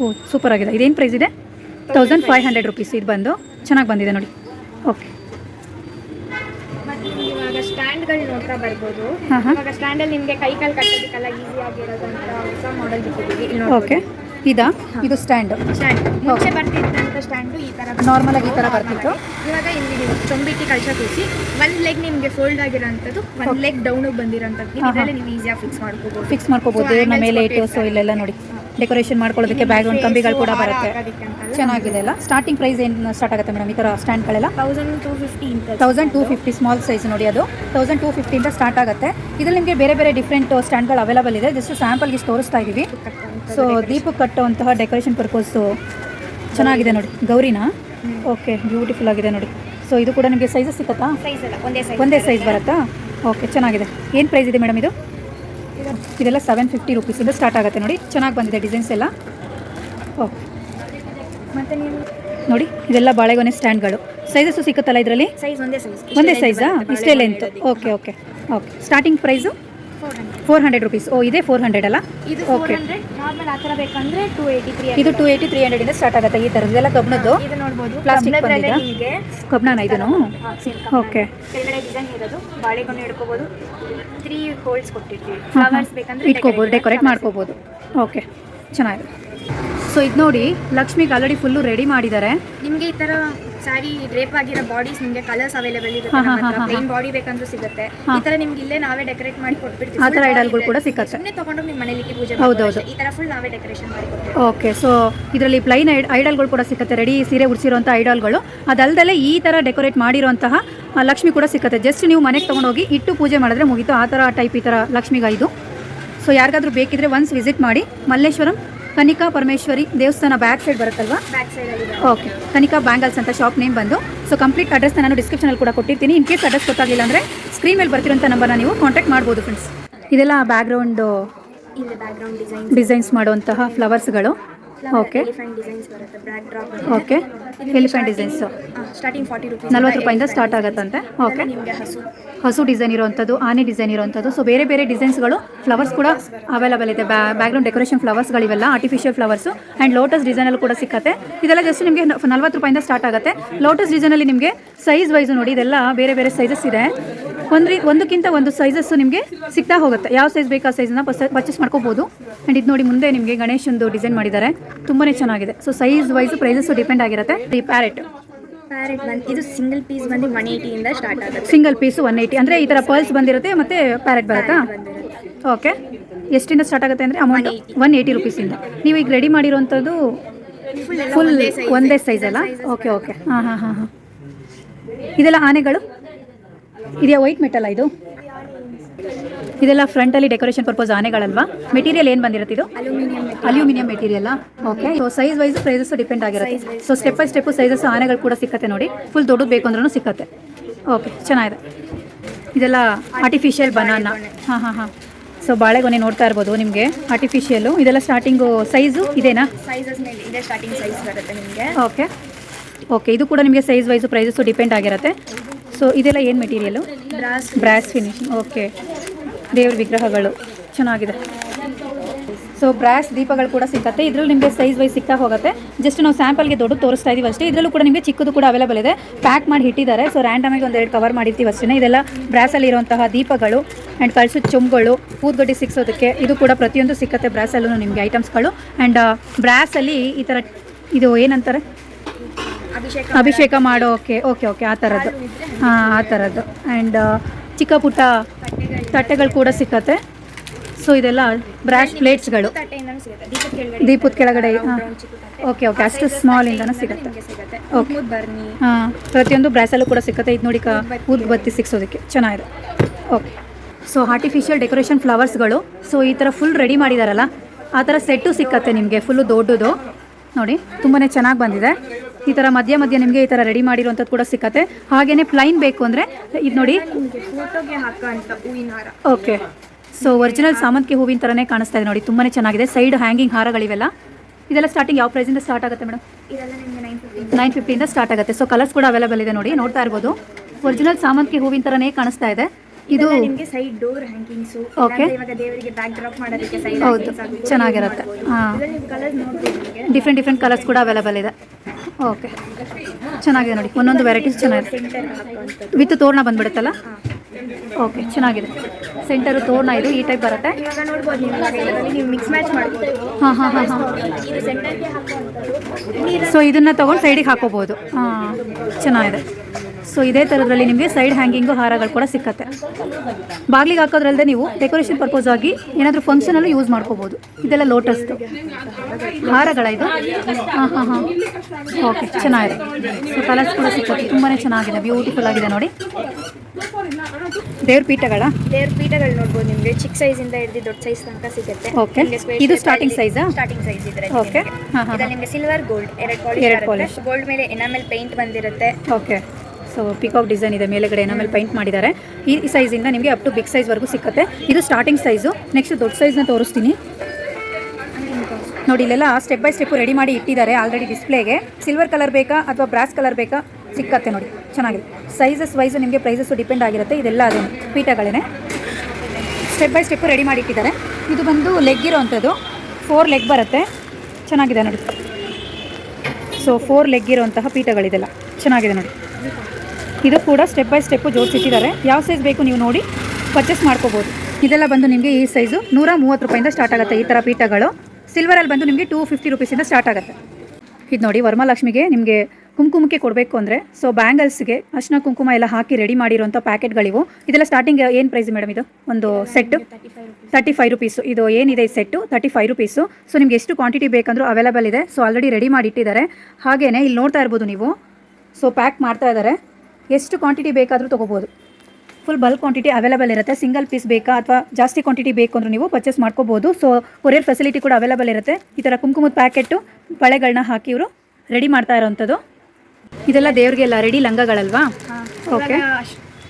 ಓ ಸೂಪರ್ ಆಗಿದೆ. ಇದೇನು ಪ್ರೈಸ್ ಇದೆ? ತೌಸಂಡ್ ಫೈವ್ ಹಂಡ್ರೆಡ್ ರುಪೀಸ್ ಇದು ಬಂದು. ಚೆನ್ನಾಗಿ ಬಂದಿದೆ ನೋಡಿ. ಓಕೆ ಸ್ಟ್ಯಾಂಡ್ಗಳು ನೋಡ್ತಾ ಬರ್ಬೋದು. ಇವಾಗ ಸ್ಟ್ಯಾಂಡಲ್ಲಿ ನಿಮಗೆ ಕೈ ಕಾಲು ಕಟ್ಟೋದಕ್ಕೆಲ್ಲ ಈಸಿ ಆಗಿರೋದಂತ ಹೊಸ ಮಾಡೆಲ್ ಬಿಟ್ಟಿದ್ದೀವಿ. ಇಲ್ಲಿ ಓಕೆ ಇದಾ? ಇದು ಸ್ಟ್ಯಾಂಡ್. ಸ್ಟ್ಯಾಂಡ್. ಮುಂಚೆ ಬರ್ತಿದ್ದಂಥ ಸ್ಟ್ಯಾಂಡು ಈ ಥರ ನಾರ್ಮಲ್ ಆಗಿ ಈ ತರ ಬರ್ತಿತ್ತು. ಇವಾಗ ಇಲ್ಲಿ ನೀವು ಚೊಂಬಿಟ್ಟು ಕಳ್ಸ ಕೂರಿಸಿ ಒಂದು ಲೆಗ್ ನಿಮಗೆ ಫೋಲ್ಡ್ ಆಗಿರೋಂಥದ್ದು ಒಂದು ಲೆಗ್ ಡೌನಿಗೆ ಬಂದಿರೋಂಥದ್ದು. ಇದರಲ್ಲಿ ನೀವು ಈಸಿಯಾಗಿ ಫಿಕ್ಸ್ ಮಾಡ್ಕೋಬಹುದು ಫಿಕ್ಸ್ ಮಾಡ್ಕೋಬೋದು. ದೇವ್ರನ್ನ ಮೇಲೆ ಇಟ್ಟು ಸೊ ಇಲ್ಲೆಲ್ಲ ನೋಡಿ. ಡೆಕೋರೇಷನ್ ಮಾಡ್ಕೊಳ್ಳೋದಕ್ಕೆ ಬ್ಯಾಗ್ರೌಂಡ್ ಕಂಬಿಗಳು ಕೂಡ ಬರುತ್ತೆ. ಚೆನ್ನಾಗಿದೆ ಅಲ್ಲ? ಸ್ಟಾರ್ಟಿಂಗ್ ಪ್ರೈಸ್ ಏನು ಸ್ಟಾರ್ಟ್ ಆಗುತ್ತೆ ಮೇಡಮ್ ಈ ಥರ ಸ್ಟ್ಯಾಂಡ್ಗಳೆಲ್ಲ thousand two fifty thousand two fifty small size ನೋಡಿ ಅದು. ತೌಸಂಡ್ ಟೂ ಫಿಫ್ಟಿಯಿಂದ ಸ್ಟಾರ್ಟ್ ಆಗುತ್ತೆ. ಇದರಲ್ಲಿ ನಿಮಗೆ ಬೇರೆ ಬೇರೆ ಡಿಫ್ರೆಂಟ್ ಸ್ಟ್ಯಾಂಡ್ಗಳು ಅವೈಲಬಲ್ ಇದೆ. ಜಸ್ಟ್ ಸ್ಯಾಂಪಲ್ಗೆ ತೋರಿಸ್ತಾ ಇದ್ದೀವಿ ಸೊ ದೀಪಕ್ಕೆ ಕಟ್ಟುವಂತಹ ಡೆಕೋರೇಷನ್ ಪರ್ಪಸ್ಸು ಚೆನ್ನಾಗಿದೆ ನೋಡಿ. ಗೌರಿನಾ? ಓಕೆ ಬ್ಯೂಟಿಫುಲ್ ಆಗಿದೆ ನೋಡಿ. ಸೊ ಇದು ಕೂಡ ನಿಮಗೆ ಸೈಜಸ್ ಸಿಕ್ಕತ್ತಾ ಒಂದೇ ಸೈಜ್ ಬರುತ್ತಾ. ಓಕೆ ಚೆನ್ನಾಗಿದೆ. ಏನು ಪ್ರೈಸ್ ಇದೆ ಮೇಡಮ್ ಇದು? ಇದೆಲ್ಲ ಸೆವೆನ್ ಫಿಫ್ಟಿ ರುಪೀಸಿಂದ ಸ್ಟಾರ್ಟ್ ಆಗುತ್ತೆ ನೋಡಿ. ಚೆನ್ನಾಗಿ ಬಂದಿದೆ ಡಿಸೈನ್ಸ್ ಎಲ್ಲ. ಓಕೆ ಮತ್ತೆ ನೀವು? ನೋಡಿ ಇದೆಲ್ಲ ಬಾಳೆಗೊನೆ ಸ್ಟ್ಯಾಂಡ್ಗಳು. ಸೈಜಸ್ಸು ಸಿಕ್ಕತ್ತಲ್ಲ ಇದರಲ್ಲಿ? ಸೈಜ್ ಒಂದೇ ಸೈಜ್ ಒಂದೇ ಸೈಜಾ ಇಷ್ಟೇ length okay okay okay starting price four hundred rupees ಓ ಇದೇ ಫೋರ್ ಹಂಡ್ರೆಡ್ ಅಲ್ಲ? ಇದು ಓಕೆ ಇದು ನಾರ್ಮಲ್ ಆ ಥರ ಬೇಕಂದ್ರೆ ಟೂ ಏಯ್ಟಿ ತ್ರೀ ಇದು ಟು ಏಯ್ಟಿ ತ್ರೀ ಹಂಡ್ರೆಡಿಂದ ಸ್ಟಾರ್ಟ್ ಆಗುತ್ತೆ ಈ ಥರದ್ದು. ಇದೆಲ್ಲ ಕಬ್ಬಣದ್ದು ಇದು ನೋಡ್ಬೋದು. ಪ್ಲಾಸ್ಟಿಕ್ ಕಬ್ಬಣನ ಇದನ್ನು? ಓಕೆ ಕೆಳಗಡೆ ಡಿಸೈನ್ ಇರೋದು ಬಾಳೆಗೊನೆ ತ್ರೀ ಹೋಲ್ಸ್ ಕೊಟ್ಟಿರ್ತೀವಿ. ಫ್ಲವರ್ಸ್ ಬೇಕಂದ್ರೆ ಇಟ್ಕೋಬೋದು ಡೆಕೋರೇಟ್ ಮಾಡ್ಕೋಬೋದು. ಓಕೆ ಚೆನ್ನಾಗಿದೆ. ಸೊ ಇದು ನೋಡಿ ಲಕ್ಷ್ಮಿಗೆ ಆಲ್ರೆಡಿ ಫುಲ್ಲು ರೆಡಿ ಮಾಡಿದ್ದಾರೆ ನಿಮಗೆ ಈ ತರ ಸ್ಯಾರಿ ಡ್ರೇಪ್ ಆಗಿರೋ ಬಾಡೀಸ್ ನಿಮಗೆ ಕಲರ್ಸ್ ಅವೈಲೇಬಲ್ ಇರುತ್ತೆ ಪ್ಲೇನ್ ಬಾಡಿ ಬೇಕಂದ್ರೂ ಸಿಗುತ್ತೆ. ಈ ತರ ನಿಮ್ಗೆ ಇಲ್ಲೇ ನಾವೇ ಡೆಕೋರೇಟ್ ಮಾಡಿ ಕೊಟ್ಬಿಡ್ತೀವಿ. ಆ ಥರ ಐಡಲ್ಗಳು ಕೂಡ ಸಿಕ್ಕತ್ತೆ. ಸುಮ್ಮನೆ ತಗೊಂಡು ನಿಮ್ಮ ಇಕ್ಕಿ ಪೂಜೆ ಹೌದೌದು. ಈ ತರ ಫುಲ್ ನಾವೇ ಡೆಕೋರೇಷನ್ ಮಾಡಿ ಕೊಡ್ತೀವಿ ಓಕೆ ಸೊ ಇದರಲ್ಲಿ ಪ್ಲೈನ್ ಐಡ್ ಐಡಲ್ಗಳು ಕೂಡ ಸಿಕ್ಕತ್ತೆ. ರೆಡಿ ಸೀರೆ ಉಡಿಸಿರುವಂಥ ಐಡಲ್ಗಳು ಅದಲ್ಲದೆ ಈ ಥರ ಡೆಕೋರೇಟ್ ಮಾಡಿರುವಂತಹ ಲಕ್ಷ್ಮಿ ಕೂಡ ಸಿಕ್ಕತ್ತೆ. ಜಸ್ಟ್ ನೀವು ಮನೆಗೆ ತೊಗೊಂಡೋಗಿ ಇಟ್ಟು ಪೂಜೆ ಮಾಡಿದ್ರೆ ಮುಗೀತು. ಆ ಥರ ಟೈಪ್ ಈ ಥರ ಲಕ್ಷ್ಮಿಗೆ ಇದು. ಸೊ ಯಾರಿಗಾದ್ರೂ ಬೇಕಿದ್ರೆ ಒನ್ಸ್ ವಿಸಿಟ್ ಮಾಡಿ ಮಲ್ಲೇಶ್ವರಂ ಕನಿಕಾ ಪರಮೇಶ್ವರಿ ದೇವಸ್ಥಾನ back side ಬರುತ್ತಲ್ವಾ? Back side okay Kanika bangles ಅಂತ ಶಾಪ್ ನೇಮ್ ಬಂದು. ಸೊ ಕಂಪ್ಲೀಟ್ ಅಡ್ರೆಸ್ ನಾನು ಡಿಸ್ಕ್ರಿಪ್ಷನಲ್ಲಿ ಕೂಡ ಕೊಟ್ಟಿರ್ತೀನಿ. ಇನ್ ಕೇಸ್ ಅಡ್ರೆಸ್ ಗೊತ್ತಾಗಲಿಲ್ಲ ಅಂದರೆ ಸ್ಕ್ರೀನ್ ಮೇಲೆ ಬರ್ತಿರೋಂಥ ನಂಬರ್ನ ನೀವು ಕಾಂಟ್ಯಾಕ್ಟ್ ಮಾಡ್ಬೋದು ಫ್ರೆಂಡ್ಸ್ ಇದೆಲ್ಲ ಬ್ಯಾಕ್ಗ್ರೌಂಡು ಡಿಸೈನ್ಸ್ ಮಾಡುವಂತಹ ಫ್ಲವರ್ಸ್ಗಳು ಓಕೆ ಎಲಿಫೆಂಟ್ ಡಿಸೈನ್ಸ್ ಬರುತ್ತೆ backdrop okay elephant designs starting forty rupees ನಲ್ವತ್ತು ರೂಪಾಯಿಂದ ಸ್ಟಾರ್ಟ್ ಆಗುತ್ತಂತೆ? ಓಕೆ ನಿಮಗೆ ಹಸು. ಹಸು ಡಿಸೈನ್ ಇರುವಂಥದ್ದು ಆನೆ ಡಿಸೈನ್ ಇರುವಂಥದ್ದು. ಸೊ ಬೇರೆ ಬೇರೆ ಡಿಸೈನ್ಸ್ಗಳು ಫ್ಲವರ್ಸ್ ಕೂಡ ಅವೈಲಬಲ್ ಇದೆ. ಬ್ಯಾಕ್ಗ್ರೌಂಡ್ ಡೆಕೋರೇಷನ್ ಫ್ಲವರ್ಸ್ಗಳಿವೆಲ್ಲ ಆರ್ಟಿಫಿಷಿಯಲ್ ಫ್ಲವರ್ಸು ಆ್ಯಂಡ್ ಲೋಟಸ್ ಡಿಸೈನಲ್ಲಿ ಕೂಡ ಸಿಕ್ಕತ್ತೆ. ಇದೆಲ್ಲ ಜಸ್ಟ್ ನಿಮಗೆ ನಲ್ವತ್ತು ರೂಪಾಯಿಂದ ಸ್ಟಾರ್ಟ್ ಆಗುತ್ತೆ. ಲೋಟಸ್ ಡಿಸೈನಲ್ಲಿ ನಿಮಗೆ ಸೈಜ್ ವೈಸು ನೋಡಿ ಇದೆಲ್ಲ ಬೇರೆ ಬೇರೆ ಸೈಜಸ್ ಇದೆ. ಒಂದು ರೀ ಒಂದಕ್ಕಿಂತ ಒಂದು ಸೈಜಸ್ಸು ನಿಮಗೆ ಸಿಗ್ತಾ ಹೋಗುತ್ತೆ. ಯಾವ ಸೈಜ್ ಬೇಕು ಆ ಸೈಜ್ನ ಪರ್ಚೇಸ್ ಮಾಡ್ಕೋಬೋದು. ಆ್ಯಂಡ್ ಇದು ನೋಡಿ ಮುಂದೆ ನಿಮಗೆ ಗಣೇಶಂದು ಡಿಸೈನ್ ಮಾಡಿದ್ದಾರೆ. ತುಂಬಾ ಚೆನ್ನಾಗಿದೆ. So size wise prices depend ಆಗಿರುತ್ತೆ. ಈ ಪ್ಯಾರೆಟ್ ಪ್ಯಾರೆಟ್ ಬಂದು ಇದು ಸಿಂಗಲ್ ಪೀಸ್ ಬಂದು ಒನ್ ಏಯ್ಟಿಯಿಂದ ಸ್ಟಾರ್ಟ್ ಆಗುತ್ತೆ. ಸಿಂಗಲ್ ಪೀಸು ಒನ್ ಏಯ್ಟಿ ಅಂದರೆ ಈ ಥರ ಪರ್ಲ್ಸ್ ಬಂದಿರುತ್ತೆ ಮತ್ತು ಪ್ಯಾರೆಟ್ ಬರುತ್ತಾ? ಓಕೆ ಎಷ್ಟಿಂದ ಸ್ಟಾರ್ಟ್ ಆಗುತ್ತೆ ಅಂದರೆ ಅಮೌಂಟ್ 180. ಒನ್ ಏಯ್ಟಿ ರುಪೀಸಿಂದ ನೀವು ಈಗ ರೆಡಿ ಮಾಡಿರೋವಂಥದ್ದು ಫುಲ್ ಒಂದೇ. ಸೈಜ್ ಅಲ್ಲ? ಓಕೆ ಓಕೆ ಹಾಂ ಹಾಂ ಹಾಂ ಹಾಂ. ಇದೆಲ್ಲ ಆನೆಗಳು? ಇದೆಯಾ ವೈಟ್ ಮೆಟಲ್ ಇದು? ಇದೆಲ್ಲ ಫ್ರಂಟಲ್ಲಿ ಡೆಕೋರೇಷನ್ ಪರ್ಪಸ್ ಆನೆಗಳಲ್ವಾ? ಮೆಟೀರಿಯಲ್ ಏನು ಬಂದಿರುತ್ತೆ ಇದು? Aluminium material okay so size wise prices depend ಆಗಿರುತ್ತೆ. So step by step sizes ಆನೆಗಳು ಕೂಡ ಸಿಕ್ಕತ್ತೆ ನೋಡಿ. ಫುಲ್ ದೊಡ್ಡದು ಬೇಕು ಅಂದ್ರೂ ಸಿಕ್ಕತ್ತೆ. ಓಕೆ ಚೆನ್ನಾಗಿದೆ. ಇದೆಲ್ಲ ಆರ್ಟಿಫಿಷಿಯಲ್ ಬನಾನ ಹಾಂ ಹಾಂ ಹಾಂ. ಸೊ ಬಾಳೆಗೊನೆ ನೋಡ್ತಾ ಇರ್ಬೋದು ನಿಮಗೆ. ಆರ್ಟಿಫಿಷಿಯಲ್ಲು ಇದೆಲ್ಲ ಸ್ಟಾರ್ಟಿಂಗು ಸೈಜು ಇದೇನಾ? ಇದೆ ಸ್ಟಾರ್ಟಿಂಗ್ ಸೈಜ್ ಬರುತ್ತೆ ನಿಮಗೆ. ಓಕೆ ಓಕೆ ಇದು ಕೂಡ ನಿಮಗೆ ಸೈಜ್ ವೈಸು ಪ್ರೈಸಸ್ಸು ಡಿಪೆಂಡ್ ಆಗಿರುತ್ತೆ. ಸೊ ಇದೆಲ್ಲ ಏನು material brass brass finishing okay ದೇವ್ರ ವಿಗ್ರಹಗಳು. ಚೆನ್ನಾಗಿದೆ. ಸೊ ಬ್ರಾಸ್ ದೀಪಗಳು ಕೂಡ ಸಿಗುತ್ತೆ ಇದರಲ್ಲಿ ನಿಮಗೆ ಸೈಜ್ ವೈಸ್ ಸಿಗ್ತಾ ಹೋಗುತ್ತೆ. ಜಸ್ಟ್ ನಾವು ಸ್ಯಾಂಪಲ್ಗೆ ದೊಡ್ಡ ತೋರಿಸ್ತಾ ಇದೀವಿ ಅಷ್ಟೇ. ಇದರಲ್ಲೂ ಕೂಡ ನಿಮಗೆ ಚಿಕ್ಕದು ಕೂಡ ಅವೈಲೇಬಲ್ ಇದೆ. ಪ್ಯಾಕ್ ಮಾಡಿ ಇಟ್ಟಿದ್ದಾರೆ. ಸೊ ರ್ಯಾಂಡಮಾಗಿ ಒಂದೆರಡು ಕವರ್ ಮಾಡಿರ್ತೀವಿ ಅಷ್ಟೇ ಇದೆಲ್ಲ ಬ್ರಾಸಲ್ಲಿ ಇರುವಂತಹ ದೀಪಗಳು ಆ್ಯಂಡ್ ಕಳ್ಸೋ ಚೊಂಬುಗಳು, ಊದ್ಗಡ್ಡಿ ಸಿಕ್ಸೋದಕ್ಕೆ ಇದು ಕೂಡ ಪ್ರತಿಯೊಂದು ಸಿಕ್ಕತ್ತೆ ಬ್ರಾಸಲ್ಲೂ ನಿಮಗೆ ಐಟಮ್ಸ್ಗಳು ಆ್ಯಂಡ್ ಬ್ರಾಸಲ್ಲಿ ಈ ಥರ ಇದು ಏನಂತಾರೆ? ಅಭಿಷೇಕ ಮಾಡೋ ಮಾಡೋಕೆ ಓಕೆ ಓಕೆ ಆ ಥರದ್ದು. ಹಾಂ ಆ ಥರದ್ದು. ಆ್ಯಂಡ್ ಚಿಕ್ಕ ಪುಟ್ಟ ತಟ್ಟೆಗಳು ಕೂಡ ಸಿಕ್ಕತ್ತೆ. ಸೊ ಇದೆಲ್ಲ ಬ್ರಾಶ್ ಪ್ಲೇಟ್ಸ್ಗಳು ಸಿಗುತ್ತೆ. ದೀಪದ ಕೆಳಗಡೆ. ಓಕೆ ಓಕೆ ಅಷ್ಟು ಸ್ಮಾಲ್ ಇಂದನೂ ಸಿಗುತ್ತೆ. ಓಕೆ. ಸಿಗುತ್ತೆ ಹಾಂ ಪ್ರತಿಯೊಂದು ಬ್ರ್ಯಾಸಲ್ಲೂ ಕೂಡ ಸಿಕ್ಕತ್ತೆ. ಇದು ನೋಡಿ ಕ ಊದ್ಬತ್ತಿ ಸಿಕ್ಸೋದಕ್ಕೆ. ಚೆನ್ನಾಗಿದೆ. ಓಕೆ. ಸೊ ಆರ್ಟಿಫಿಷಿಯಲ್ ಡೆಕೋರೇಷನ್ ಫ್ಲವರ್ಸ್ಗಳು ಸೊ ಈ ಥರ ಫುಲ್ ರೆಡಿ ಮಾಡಿದಾರಲ್ಲ ಆ ಥರ ಸೆಟ್ಟು ಸಿಕ್ಕತ್ತೆ ನಿಮಗೆ ಫುಲ್ಲು ದೊಡ್ಡದು. ನೋಡಿ ತುಂಬಾ ಚೆನ್ನಾಗಿ ಬಂದಿದೆ. ಈ ತರ ಮಧ್ಯ ಮಧ್ಯ ನಿಮಗೆ ಈ ತರ ರೆಡಿ ಮಾಡಿರುವಂತದ್ದು ಕೂಡ ಸಿಕ್ಕತ್ತೆ. ಹಾಗೇನೆ ಪ್ಲೈನ್ ಬೇಕು ಅಂದ್ರೆ ಇದು ನೋಡಿ. ಓಕೆ ಸೊ ಒರಿಜಿನಲ್ ಸಾಮಂತಿಗೆ ಹೂವಿನ ತರನೇ ಕಾಣಿಸ್ತಾ ಇದೆ ನೋಡಿ. ತುಂಬಾನೇ ಚೆನ್ನಾಗಿದೆ. ಸೈಡ್ ಹ್ಯಾಂಗಿಂಗ್ ಹಾರಗಳಿವೆಲ್ಲ. ಇದೆಲ್ಲ ಸ್ಟಾರ್ಟಿಂಗ್ ಯಾವ ಪ್ರೈಸಿಂದ ಸ್ಟಾರ್ಟ್ ಆಗುತ್ತೆ ಮೇಡಮ್ ನೈನ್ ಫಿಫ್ಟಿ ಇಂದ. ಫಿಫ್ಟಿಯಿಂದ ಸ್ಟಾರ್ಟ್ ಆಗುತ್ತೆ. ಸೊ ಕಲರ್ಸ್ ಕೂಡ ಅವೈಲೇಬಲ್ ಇದೆ ನೋಡಿ. ನೋಡ್ತಾ ಇರ್ಬೋದು. ಒರಿಜಿನಲ್ ಸಾಮಂತಿಗೆ ಹೂವಿನ ತರನೇ ಕಾಣಿಸ್ತಾ ಇದೆ. ಇದು ನಿಮಗೆ ಸೈಡ್ ಡೋರ್ ಹ್ಯಾಂಗಿಂಗ್ಸು Okay. ಇವಾಗ ದೇವರಿಗೆ ಬ್ಯಾಕ್ ಡ್ರಾಪ್ ಮಾಡೋದಕ್ಕೆ ಸೈಡ್ ಹೌದು, ಚೆನ್ನಾಗಿರುತ್ತೆ. ಹಾ. ಡಿಫ್ರೆಂಟ್ ಡಿಫ್ರೆಂಟ್ ಕಲರ್ಸ್ ಕೂಡ ಅವೈಲೇಬಲ್ ಇದೆ. ಓಕೆ. ಚೆನ್ನಾಗಿದೆ ನೋಡಿ. ಒಂದೊಂದು ವೆರೈಟೀಸ್ ಚೆನ್ನಾಗಿದೆ. ವಿತ್ ತೋರಣ ಬಂದ್ಬಿಡುತ್ತಲ್ಲ? ಓಕೆ ಚೆನ್ನಾಗಿದೆ. ಸೆಂಟರು ತೋರಣ ಇದು ಈ ಟೈಪ್ ಬರುತ್ತೆ? ಹಾಂ ಹಾಂ ಹಾಂ ಹಾಂ. ಸೊ ಇದನ್ನು ತಗೊಂಡು ಸೈಡಿಗೆ ಹಾಕೋಬಹುದು ಹಾಂ ಚೆನ್ನಾಗಿದೆ. ಸೊ ಇದೇ ಥರದ್ರಲ್ಲಿ ನಿಮಗೆ ಸೈಡ್ ಹ್ಯಾಂಗಿಂಗು ಹಾರಗಳು ಕೂಡ ಸಿಕ್ಕತ್ತೆ. ಬಾಗಿಲಿಗೆ ಹಾಕೋದ್ರಲ್ಲದೆ ನೀವು ಡೆಕೋರೇಷನ್ ಪರ್ಪೋಸ್ ಆಗಿ ಏನಾದರೂ ಫಂಕ್ಷನಲ್ಲೂ ಯೂಸ್ ಮಾಡ್ಕೋಬೋದು. ಇದೆಲ್ಲ ಲೋಟಸ್ದು ಹಾರಗಳ ಇದು? ಹಾಂ ಹಾಂ ಹಾಂ. ಓಕೆ ಚೆನ್ನಾಗಿದೆ. ಸೊ ಕಲರ್ಸ್ ಕೂಡ ಸಿಕ್ಕತ್ತೆ. ತುಂಬಾ ಚೆನ್ನಾಗಿದೆ. ಬ್ಯೂಟಿಫುಲ್ ಆಗಿದೆ ನೋಡಿ. ದೇವ್ರ ಪೀಠಗಳ? ದೇವ್ರ ಪೀಠಗಳು ನೋಡ್ಬೋದು ನಿಮಗೆ. ಚಿಕ್ಕ ಇಂದ ಹಿಡಿದು ದೊಡ್ಡ ಸೈಜ್ ತನಕ ಸಿಗುತ್ತೆ ಓಕೆ ಇದು ಸ್ಟಾರ್ಟಿಂಗ್ ಸೈಜ್ ಸ್ಟಾರ್ಟಿಂಗ್ ಸೈಜ್ ಇದ್ರೆ ಓಕೆ ಹಾ. ನಿಮಗೆ ಸಿಲ್ವರ್ ಗೋಲ್ಡ್ ಎರಡು ಪಾಲಿಶ್. ಗೋಲ್ಡ್ ಮೇಲೆ ಎನಾಮೆಲ್ ಪೇಂಟ್ ಬಂದಿರುತ್ತೆ. ಓಕೆ ಸೊ ಪಿಕಾಕ್ ಡಿಸೈನ್ ಇದೆ. ಮೇಲೆಗಡೆ ಮೇಲೆ ಪೈಂಟ್ ಮಾಡಿದ್ದಾರೆ. ಈ ಸೈಜಿಂದ ನಿಮಗೆ ಅಪ್ ಟು ಬಿಗ್ ಸೈಜ್ವರೆಗೂ ಸಿಕ್ಕತ್ತೆ. ಇದು ಸ್ಟಾರ್ಟಿಂಗ್ ಸೈಜು ನೆಕ್ಸ್ಟ್ ದೊಡ್ಡ ಸೈಜ್ನ ತೋರಿಸ್ತೀನಿ. ನೋಡಿ, ಇಲ್ಲೆಲ್ಲ ಸ್ಟೆಪ್ ಬೈ ಸ್ಟೆಪ್ ರೆಡಿ ಮಾಡಿ ಇಟ್ಟಿದ್ದಾರೆ ಆಲ್ರೆಡಿ ಡಿಸ್ಪ್ಲೇಗೆ ಸಿಲ್ವರ್ ಕಲರ್ ಬೇಕಾ ಅಥವಾ ಬ್ರಾಸ್ ಕಲರ್ ಬೇಕಾ ಸಿಕ್ಕತ್ತೆ ನೋಡಿ. ಚೆನ್ನಾಗಿದೆ. ಸೈಜಸ್ ವೈಸು ನಿಮಗೆ ಪ್ರೈಸಸ್ಸು ಡಿಪೆಂಡ್ ಆಗಿರುತ್ತೆ. ಇದೆಲ್ಲ ಅದೇ ಪೀಠಗಳೇ ಸ್ಟೆಪ್ ಬೈ ಸ್ಟೆಪ್ ರೆಡಿ ಮಾಡಿ ಇಟ್ಟಿದ್ದಾರೆ. ಇದು ಬಂದು ಲೆಗ್ ಇರೋವಂಥದ್ದು. ಫೋರ್ ಲೆಗ್ ಬರುತ್ತೆ. ಚೆನ್ನಾಗಿದೆ ನೋಡಿ. ಸೊ ಫೋರ್ ಲೆಗ್ ಇರೋವಂತಹ ಪೀಠಗಳಿದೆಲ್ಲ. ಚೆನ್ನಾಗಿದೆ ನೋಡಿ. ಇದು ಕೂಡ ಸ್ಟೆಪ್ ಬೈ ಸ್ಟೆಪ್ಪು ಜೋಡಿಸಿಟ್ಟಿದ್ದಾರೆ. ಯಾವ ಸೈಜ್ ಬೇಕು ನೀವು ನೋಡಿ ಪರ್ಚೇಸ್ ಮಾಡ್ಕೋಬೋದು. ಇದೆಲ್ಲ ಬಂದು ನಿಮಗೆ ಈ ಸೈಜು ನೂರ ಮೂವತ್ತು ರೂಪಾಯಿಂದ ಸ್ಟಾರ್ಟ್ ಆಗುತ್ತೆ ಈ ಥರ ಪೀಠಗಳು. ಸಿಲ್ವರಲ್ಲಿ ಬಂದು ನಿಮಗೆ ಟೂ ಫಿಫ್ಟಿ ರುಪೀಸಿಂದ ಸ್ಟಾರ್ಟ್ ಆಗುತ್ತೆ. ಇದು ನೋಡಿ ವರಮಹಾಲಕ್ಷ್ಮಿಗೆ ನಿಮಗೆ ಕುಂಕುಮಕ್ಕೆ ಕೊಡಬೇಕು ಅಂದರೆ. ಸೊ ಬ್ಯಾಂಗಲ್ಸ್ಗೆ ಅರ್ಶಿನ ಕುಂಕುಮ ಎಲ್ಲ ಹಾಕಿ ರೆಡಿ ಮಾಡಿರೋಂಥ ಪ್ಯಾಕೆಟ್ಗಳಿವು ಇದೆಲ್ಲ ಸ್ಟಾರ್ಟಿಂಗ್ ಏನು ಪ್ರೈಸ್ ಮೇಡಮ್ ಇದು? ಒಂದು ಸೆಟ್ಟು ತರ್ಟಿ ಫೈವ್ ರುಪೀಸು ಇದು ಏನಿದೆ ಈ set thirty five rupees so ನಿಮ್ಗೆ ಎಷ್ಟು ಕ್ವಾಂಟಿಟಿ ಬೇಕಂದ್ರೂ ಅವೈಲೇಬಲ್ ಇದೆ. ಸೊ ಆಲ್ರೆಡಿ ರೆಡಿ ಮಾಡಿ ಇಟ್ಟಿದ್ದಾರೆ. ಇಲ್ಲಿ ನೋಡ್ತಾ ಇರ್ಬೋದು ನೀವು. ಸೊ ಪ್ಯಾಕ್ ಮಾಡ್ತಾ ಇದ್ದಾರೆ. ಎಷ್ಟು ಕ್ವಾಂಟಿಟಿ ಬೇಕಾದರೂ ತೊಗೋಬೋದು. ಫುಲ್ ಬಲ್ಕ್ ಕ್ವಾಂಟಿಟಿ ಅವೈಲಬಲ್ ಇರುತ್ತೆ. ಸಿಂಗಲ್ ಪೀಸ್ ಬೇಕಾ ಅಥವಾ ಜಾಸ್ತಿ ಕ್ವಾಂಟಿಟಿ ಬೇಕು ಅಂದ್ರೆ ನೀವು ಪರ್ಚೇಸ್ ಮಾಡ್ಕೋಬೋದು. ಸೊ ಕೊರಿಯರ್ ಫೆಸಿಲಿಟಿ ಕೂಡ ಅವೈಲಬಲ್ ಇರುತ್ತೆ. ಈ ಥರ ಕುಂಕುಮದ ಪ್ಯಾಕೆಟು ಬಳೆಗಳನ್ನ ಹಾಕಿ ಇವರು ರೆಡಿ ಮಾಡ್ತಾ ಇರೋವಂಥದ್ದು ಇದೆಲ್ಲ ದೇವ್ರಿಗೆಲ್ಲ ರೆಡಿ ಲಂಗಗಳಲ್ವಾ? Okay.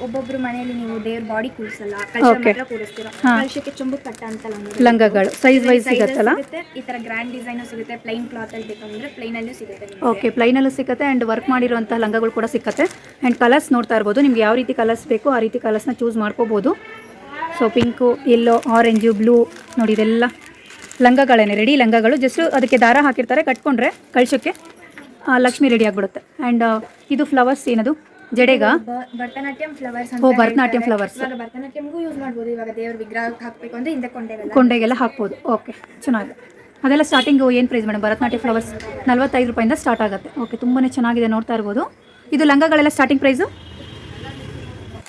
ಒಬ್ಬೊಬ್ರು ಮನೆಯಲ್ಲಿ ನೀವು ದೇವ್ರ ಬಾಡಿ ಕೂರಿಸಲ್ಲ ಕಲ್ಶಕ್ಕೆ Okay. ಮಾತ್ರ ಕೂರಿಸ್ತೀರಾ ಹಾ. ಕಳಶಕ್ಕೆ ಚೊಂಬು ಕಟ್ಟ ಅಂತ ಲಂಗ ಲಂಗಗಳು ಸೈಜ್ ವೈಸ್ ಸಿಗತ್ತಲ್ಲ? ಈ ತರ ಗ್ರ್ಯಾಂಡ್ ಡಿಸೈನ್ ಸಿಗುತ್ತೆ ಪ್ಲೈನ್ ಕ್ಲಾತ್ ಅಲ್ಲಿ ಬೇಕಂದ್ರೆ ಪ್ಲೈನ್ ಅಲ್ಲೂ ಸಿಗುತ್ತೆ ಓಕೆ ಓಕೆ ಪ್ಲೈನಲ್ಲೂ ಸಿಗುತ್ತೆ ಅಂಡ್ ವರ್ಕ್ ಮಾಡಿರುವಂತಹ ಲಂಗಗಳು ಕೂಡ ಸಿಕ್ಕತ್ತೆ ಅಂಡ್ ಕಲರ್ಸ್ ನೋಡ್ತಾ ಇರ್ಬೋದು ನಿಮ್ಗೆ ಯಾವ ರೀತಿ ಕಲರ್ಸ್ ಬೇಕು ಆ ರೀತಿ ಕಲರ್ಸ್ನ ಚೂಸ್ ಮಾಡ್ಕೋಬಹುದು so pink yellow orange blue ನೋಡಿ ಇದೆಲ್ಲ ಲಂಗಗಳೇನೆ. ರೆಡಿ ಲಂಗಗಳು ಜಸ್ಟ್ ಅದಕ್ಕೆ ದಾರ ಹಾಕಿರ್ತಾರೆ ಕಟ್ಕೊಂಡ್ರೆ ಕಳ್ಸೋಕ್ಕೆ ಆ, ಲಕ್ಷ್ಮಿ ರೆಡಿ ಆಗಿಬಿಡುತ್ತೆ. ಆ್ಯಂಡ್ ಇದು ಫ್ಲವರ್ಸ್ ಏನದು? ಜಡೆಗ? ಭರತನಾಟ್ಯಂ ಫ್ಲವರ್ಸ್ ಓ, ಭರತನಾಟ್ಯಂ ಫ್ಲವರ್ಸ್ ಇವಾಗ ಭರತನಾಟ್ಯಂಗೂ ಯೂಸ್ ಮಾಡ್ಬೋದು. ಇವಾಗ ದೇವ್ರ ವಿಗ್ರಹಕ್ಕೆ ಹಾಕ್ಬೇಕು ಅಂದ್ರೆ ಹಿಂದೆ ಕೊಂಡೆಗೆಲ್ಲ. ಕೊಂಡೆಗೆಲ್ಲ ಹಾಕ್ಬೋದು. ಓಕೆ ಚೆನ್ನಾಗಿದೆ. ಅದೆಲ್ಲ ಸ್ಟಾರ್ಟಿಂಗು ಏನು ಪ್ರೈಸ್ ಮೇಡಮ್ ಭರತನಾಟ್ಯ ಫ್ಲವರ್ಸ್ ನಲ್ವತ್ತೈದು ರೂಪಾಯಿಂದ ಸ್ಟಾರ್ಟ್ ಆಗುತ್ತೆ. ಓಕೆ ತುಂಬಾ ಚೆನ್ನಾಗಿದೆ ನೋಡ್ತಾ ಇರ್ಬೋದು. ಇದು ಲಂಗಗಳೆಲ್ಲ ಸ್ಟಾರ್ಟಿಂಗ್ ಪ್ರೈಸು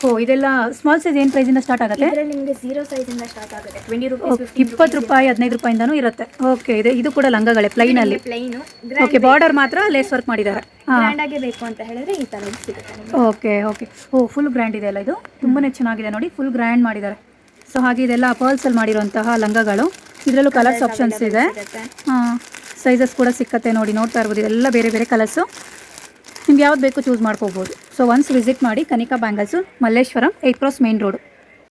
ಓ ಇದೆಲ್ಲ ಸ್ಮಾಲ್ ಸೈಜ್ ಏನು ಪ್ರೈಸಿಂದ ಸ್ಟಾರ್ಟ್ ಆಗುತ್ತೆ? ಇದರಲ್ಲಿ ನಿಮಗೆ ಜೀರೋ ಸೈಜ್ ಇಂದ ಸ್ಟಾರ್ಟ್ ಆಗುತ್ತೆ. ಟ್ವೆಂಟಿ ರುಪೀಸ್ ಇಪ್ಪತ್ತು ರೂಪಾಯಿ ಹದಿನೈದು ರೂಪಾಯಿಂದನೂ ಇರುತ್ತೆ. ಓಕೆ ಇದೆ ಇದು ಕೂಡ ಲಂಗಗಳೇ ಪ್ಲೈನಲ್ಲಿ ಪ್ಲೈನು ಓಕೆ ಬಾರ್ಡರ್ ಮಾತ್ರ ಲೇಸ್ ವರ್ಕ್ ಮಾಡಿದ್ದಾರೆ. ಹಾಂ. ಗ್ರ್ಯಾಂಡ್ ಆಗಿ ಬೇಕು ಅಂತ ಹೇಳಿದ್ರೆ ಈ ತರ ಸಿಗುತ್ತೆ. Okay okay. ಓ ಫುಲ್ ಗ್ರ್ಯಾಂಡ್ ಇದೆ ಅಲ್ಲ ಇದು? ತುಂಬಾ ಚೆನ್ನಾಗಿದೆ ನೋಡಿ ಫುಲ್ ಗ್ರ್ಯಾಂಡ್ ಮಾಡಿದ್ದಾರೆ. ಸೊ ಹಾಗೆ ಇದೆಲ್ಲ ಪರ್ಲ್ಸಲ್ಲಿ ಮಾಡಿರುವಂತಹ ಲಂಗಗಳು. ಇದರಲ್ಲೂ ಕಲರ್ಸ್ ಆಪ್ಷನ್ಸ್ ಇದೆ. ಹಾಂ ಸೈಜಸ್ ಕೂಡ ಸಿಕ್ಕತ್ತೆ ನೋಡಿ ನೋಡ್ತಾ ಇರ್ಬೋದು. ಇದೆಲ್ಲ ಬೇರೆ ಬೇರೆ ಕಲರ್ಸು ನಿಮ್ಗೆ ಯಾವ್ದು ಬೇಕು ಚೂಸ್ ಮಾಡ್ಕೋಬೋದು. ಸೊ ಒನ್ಸ್ ವಿಸಿಟ್ ಮಾಡಿ Kanika bangles Malleshwaram eight cross main road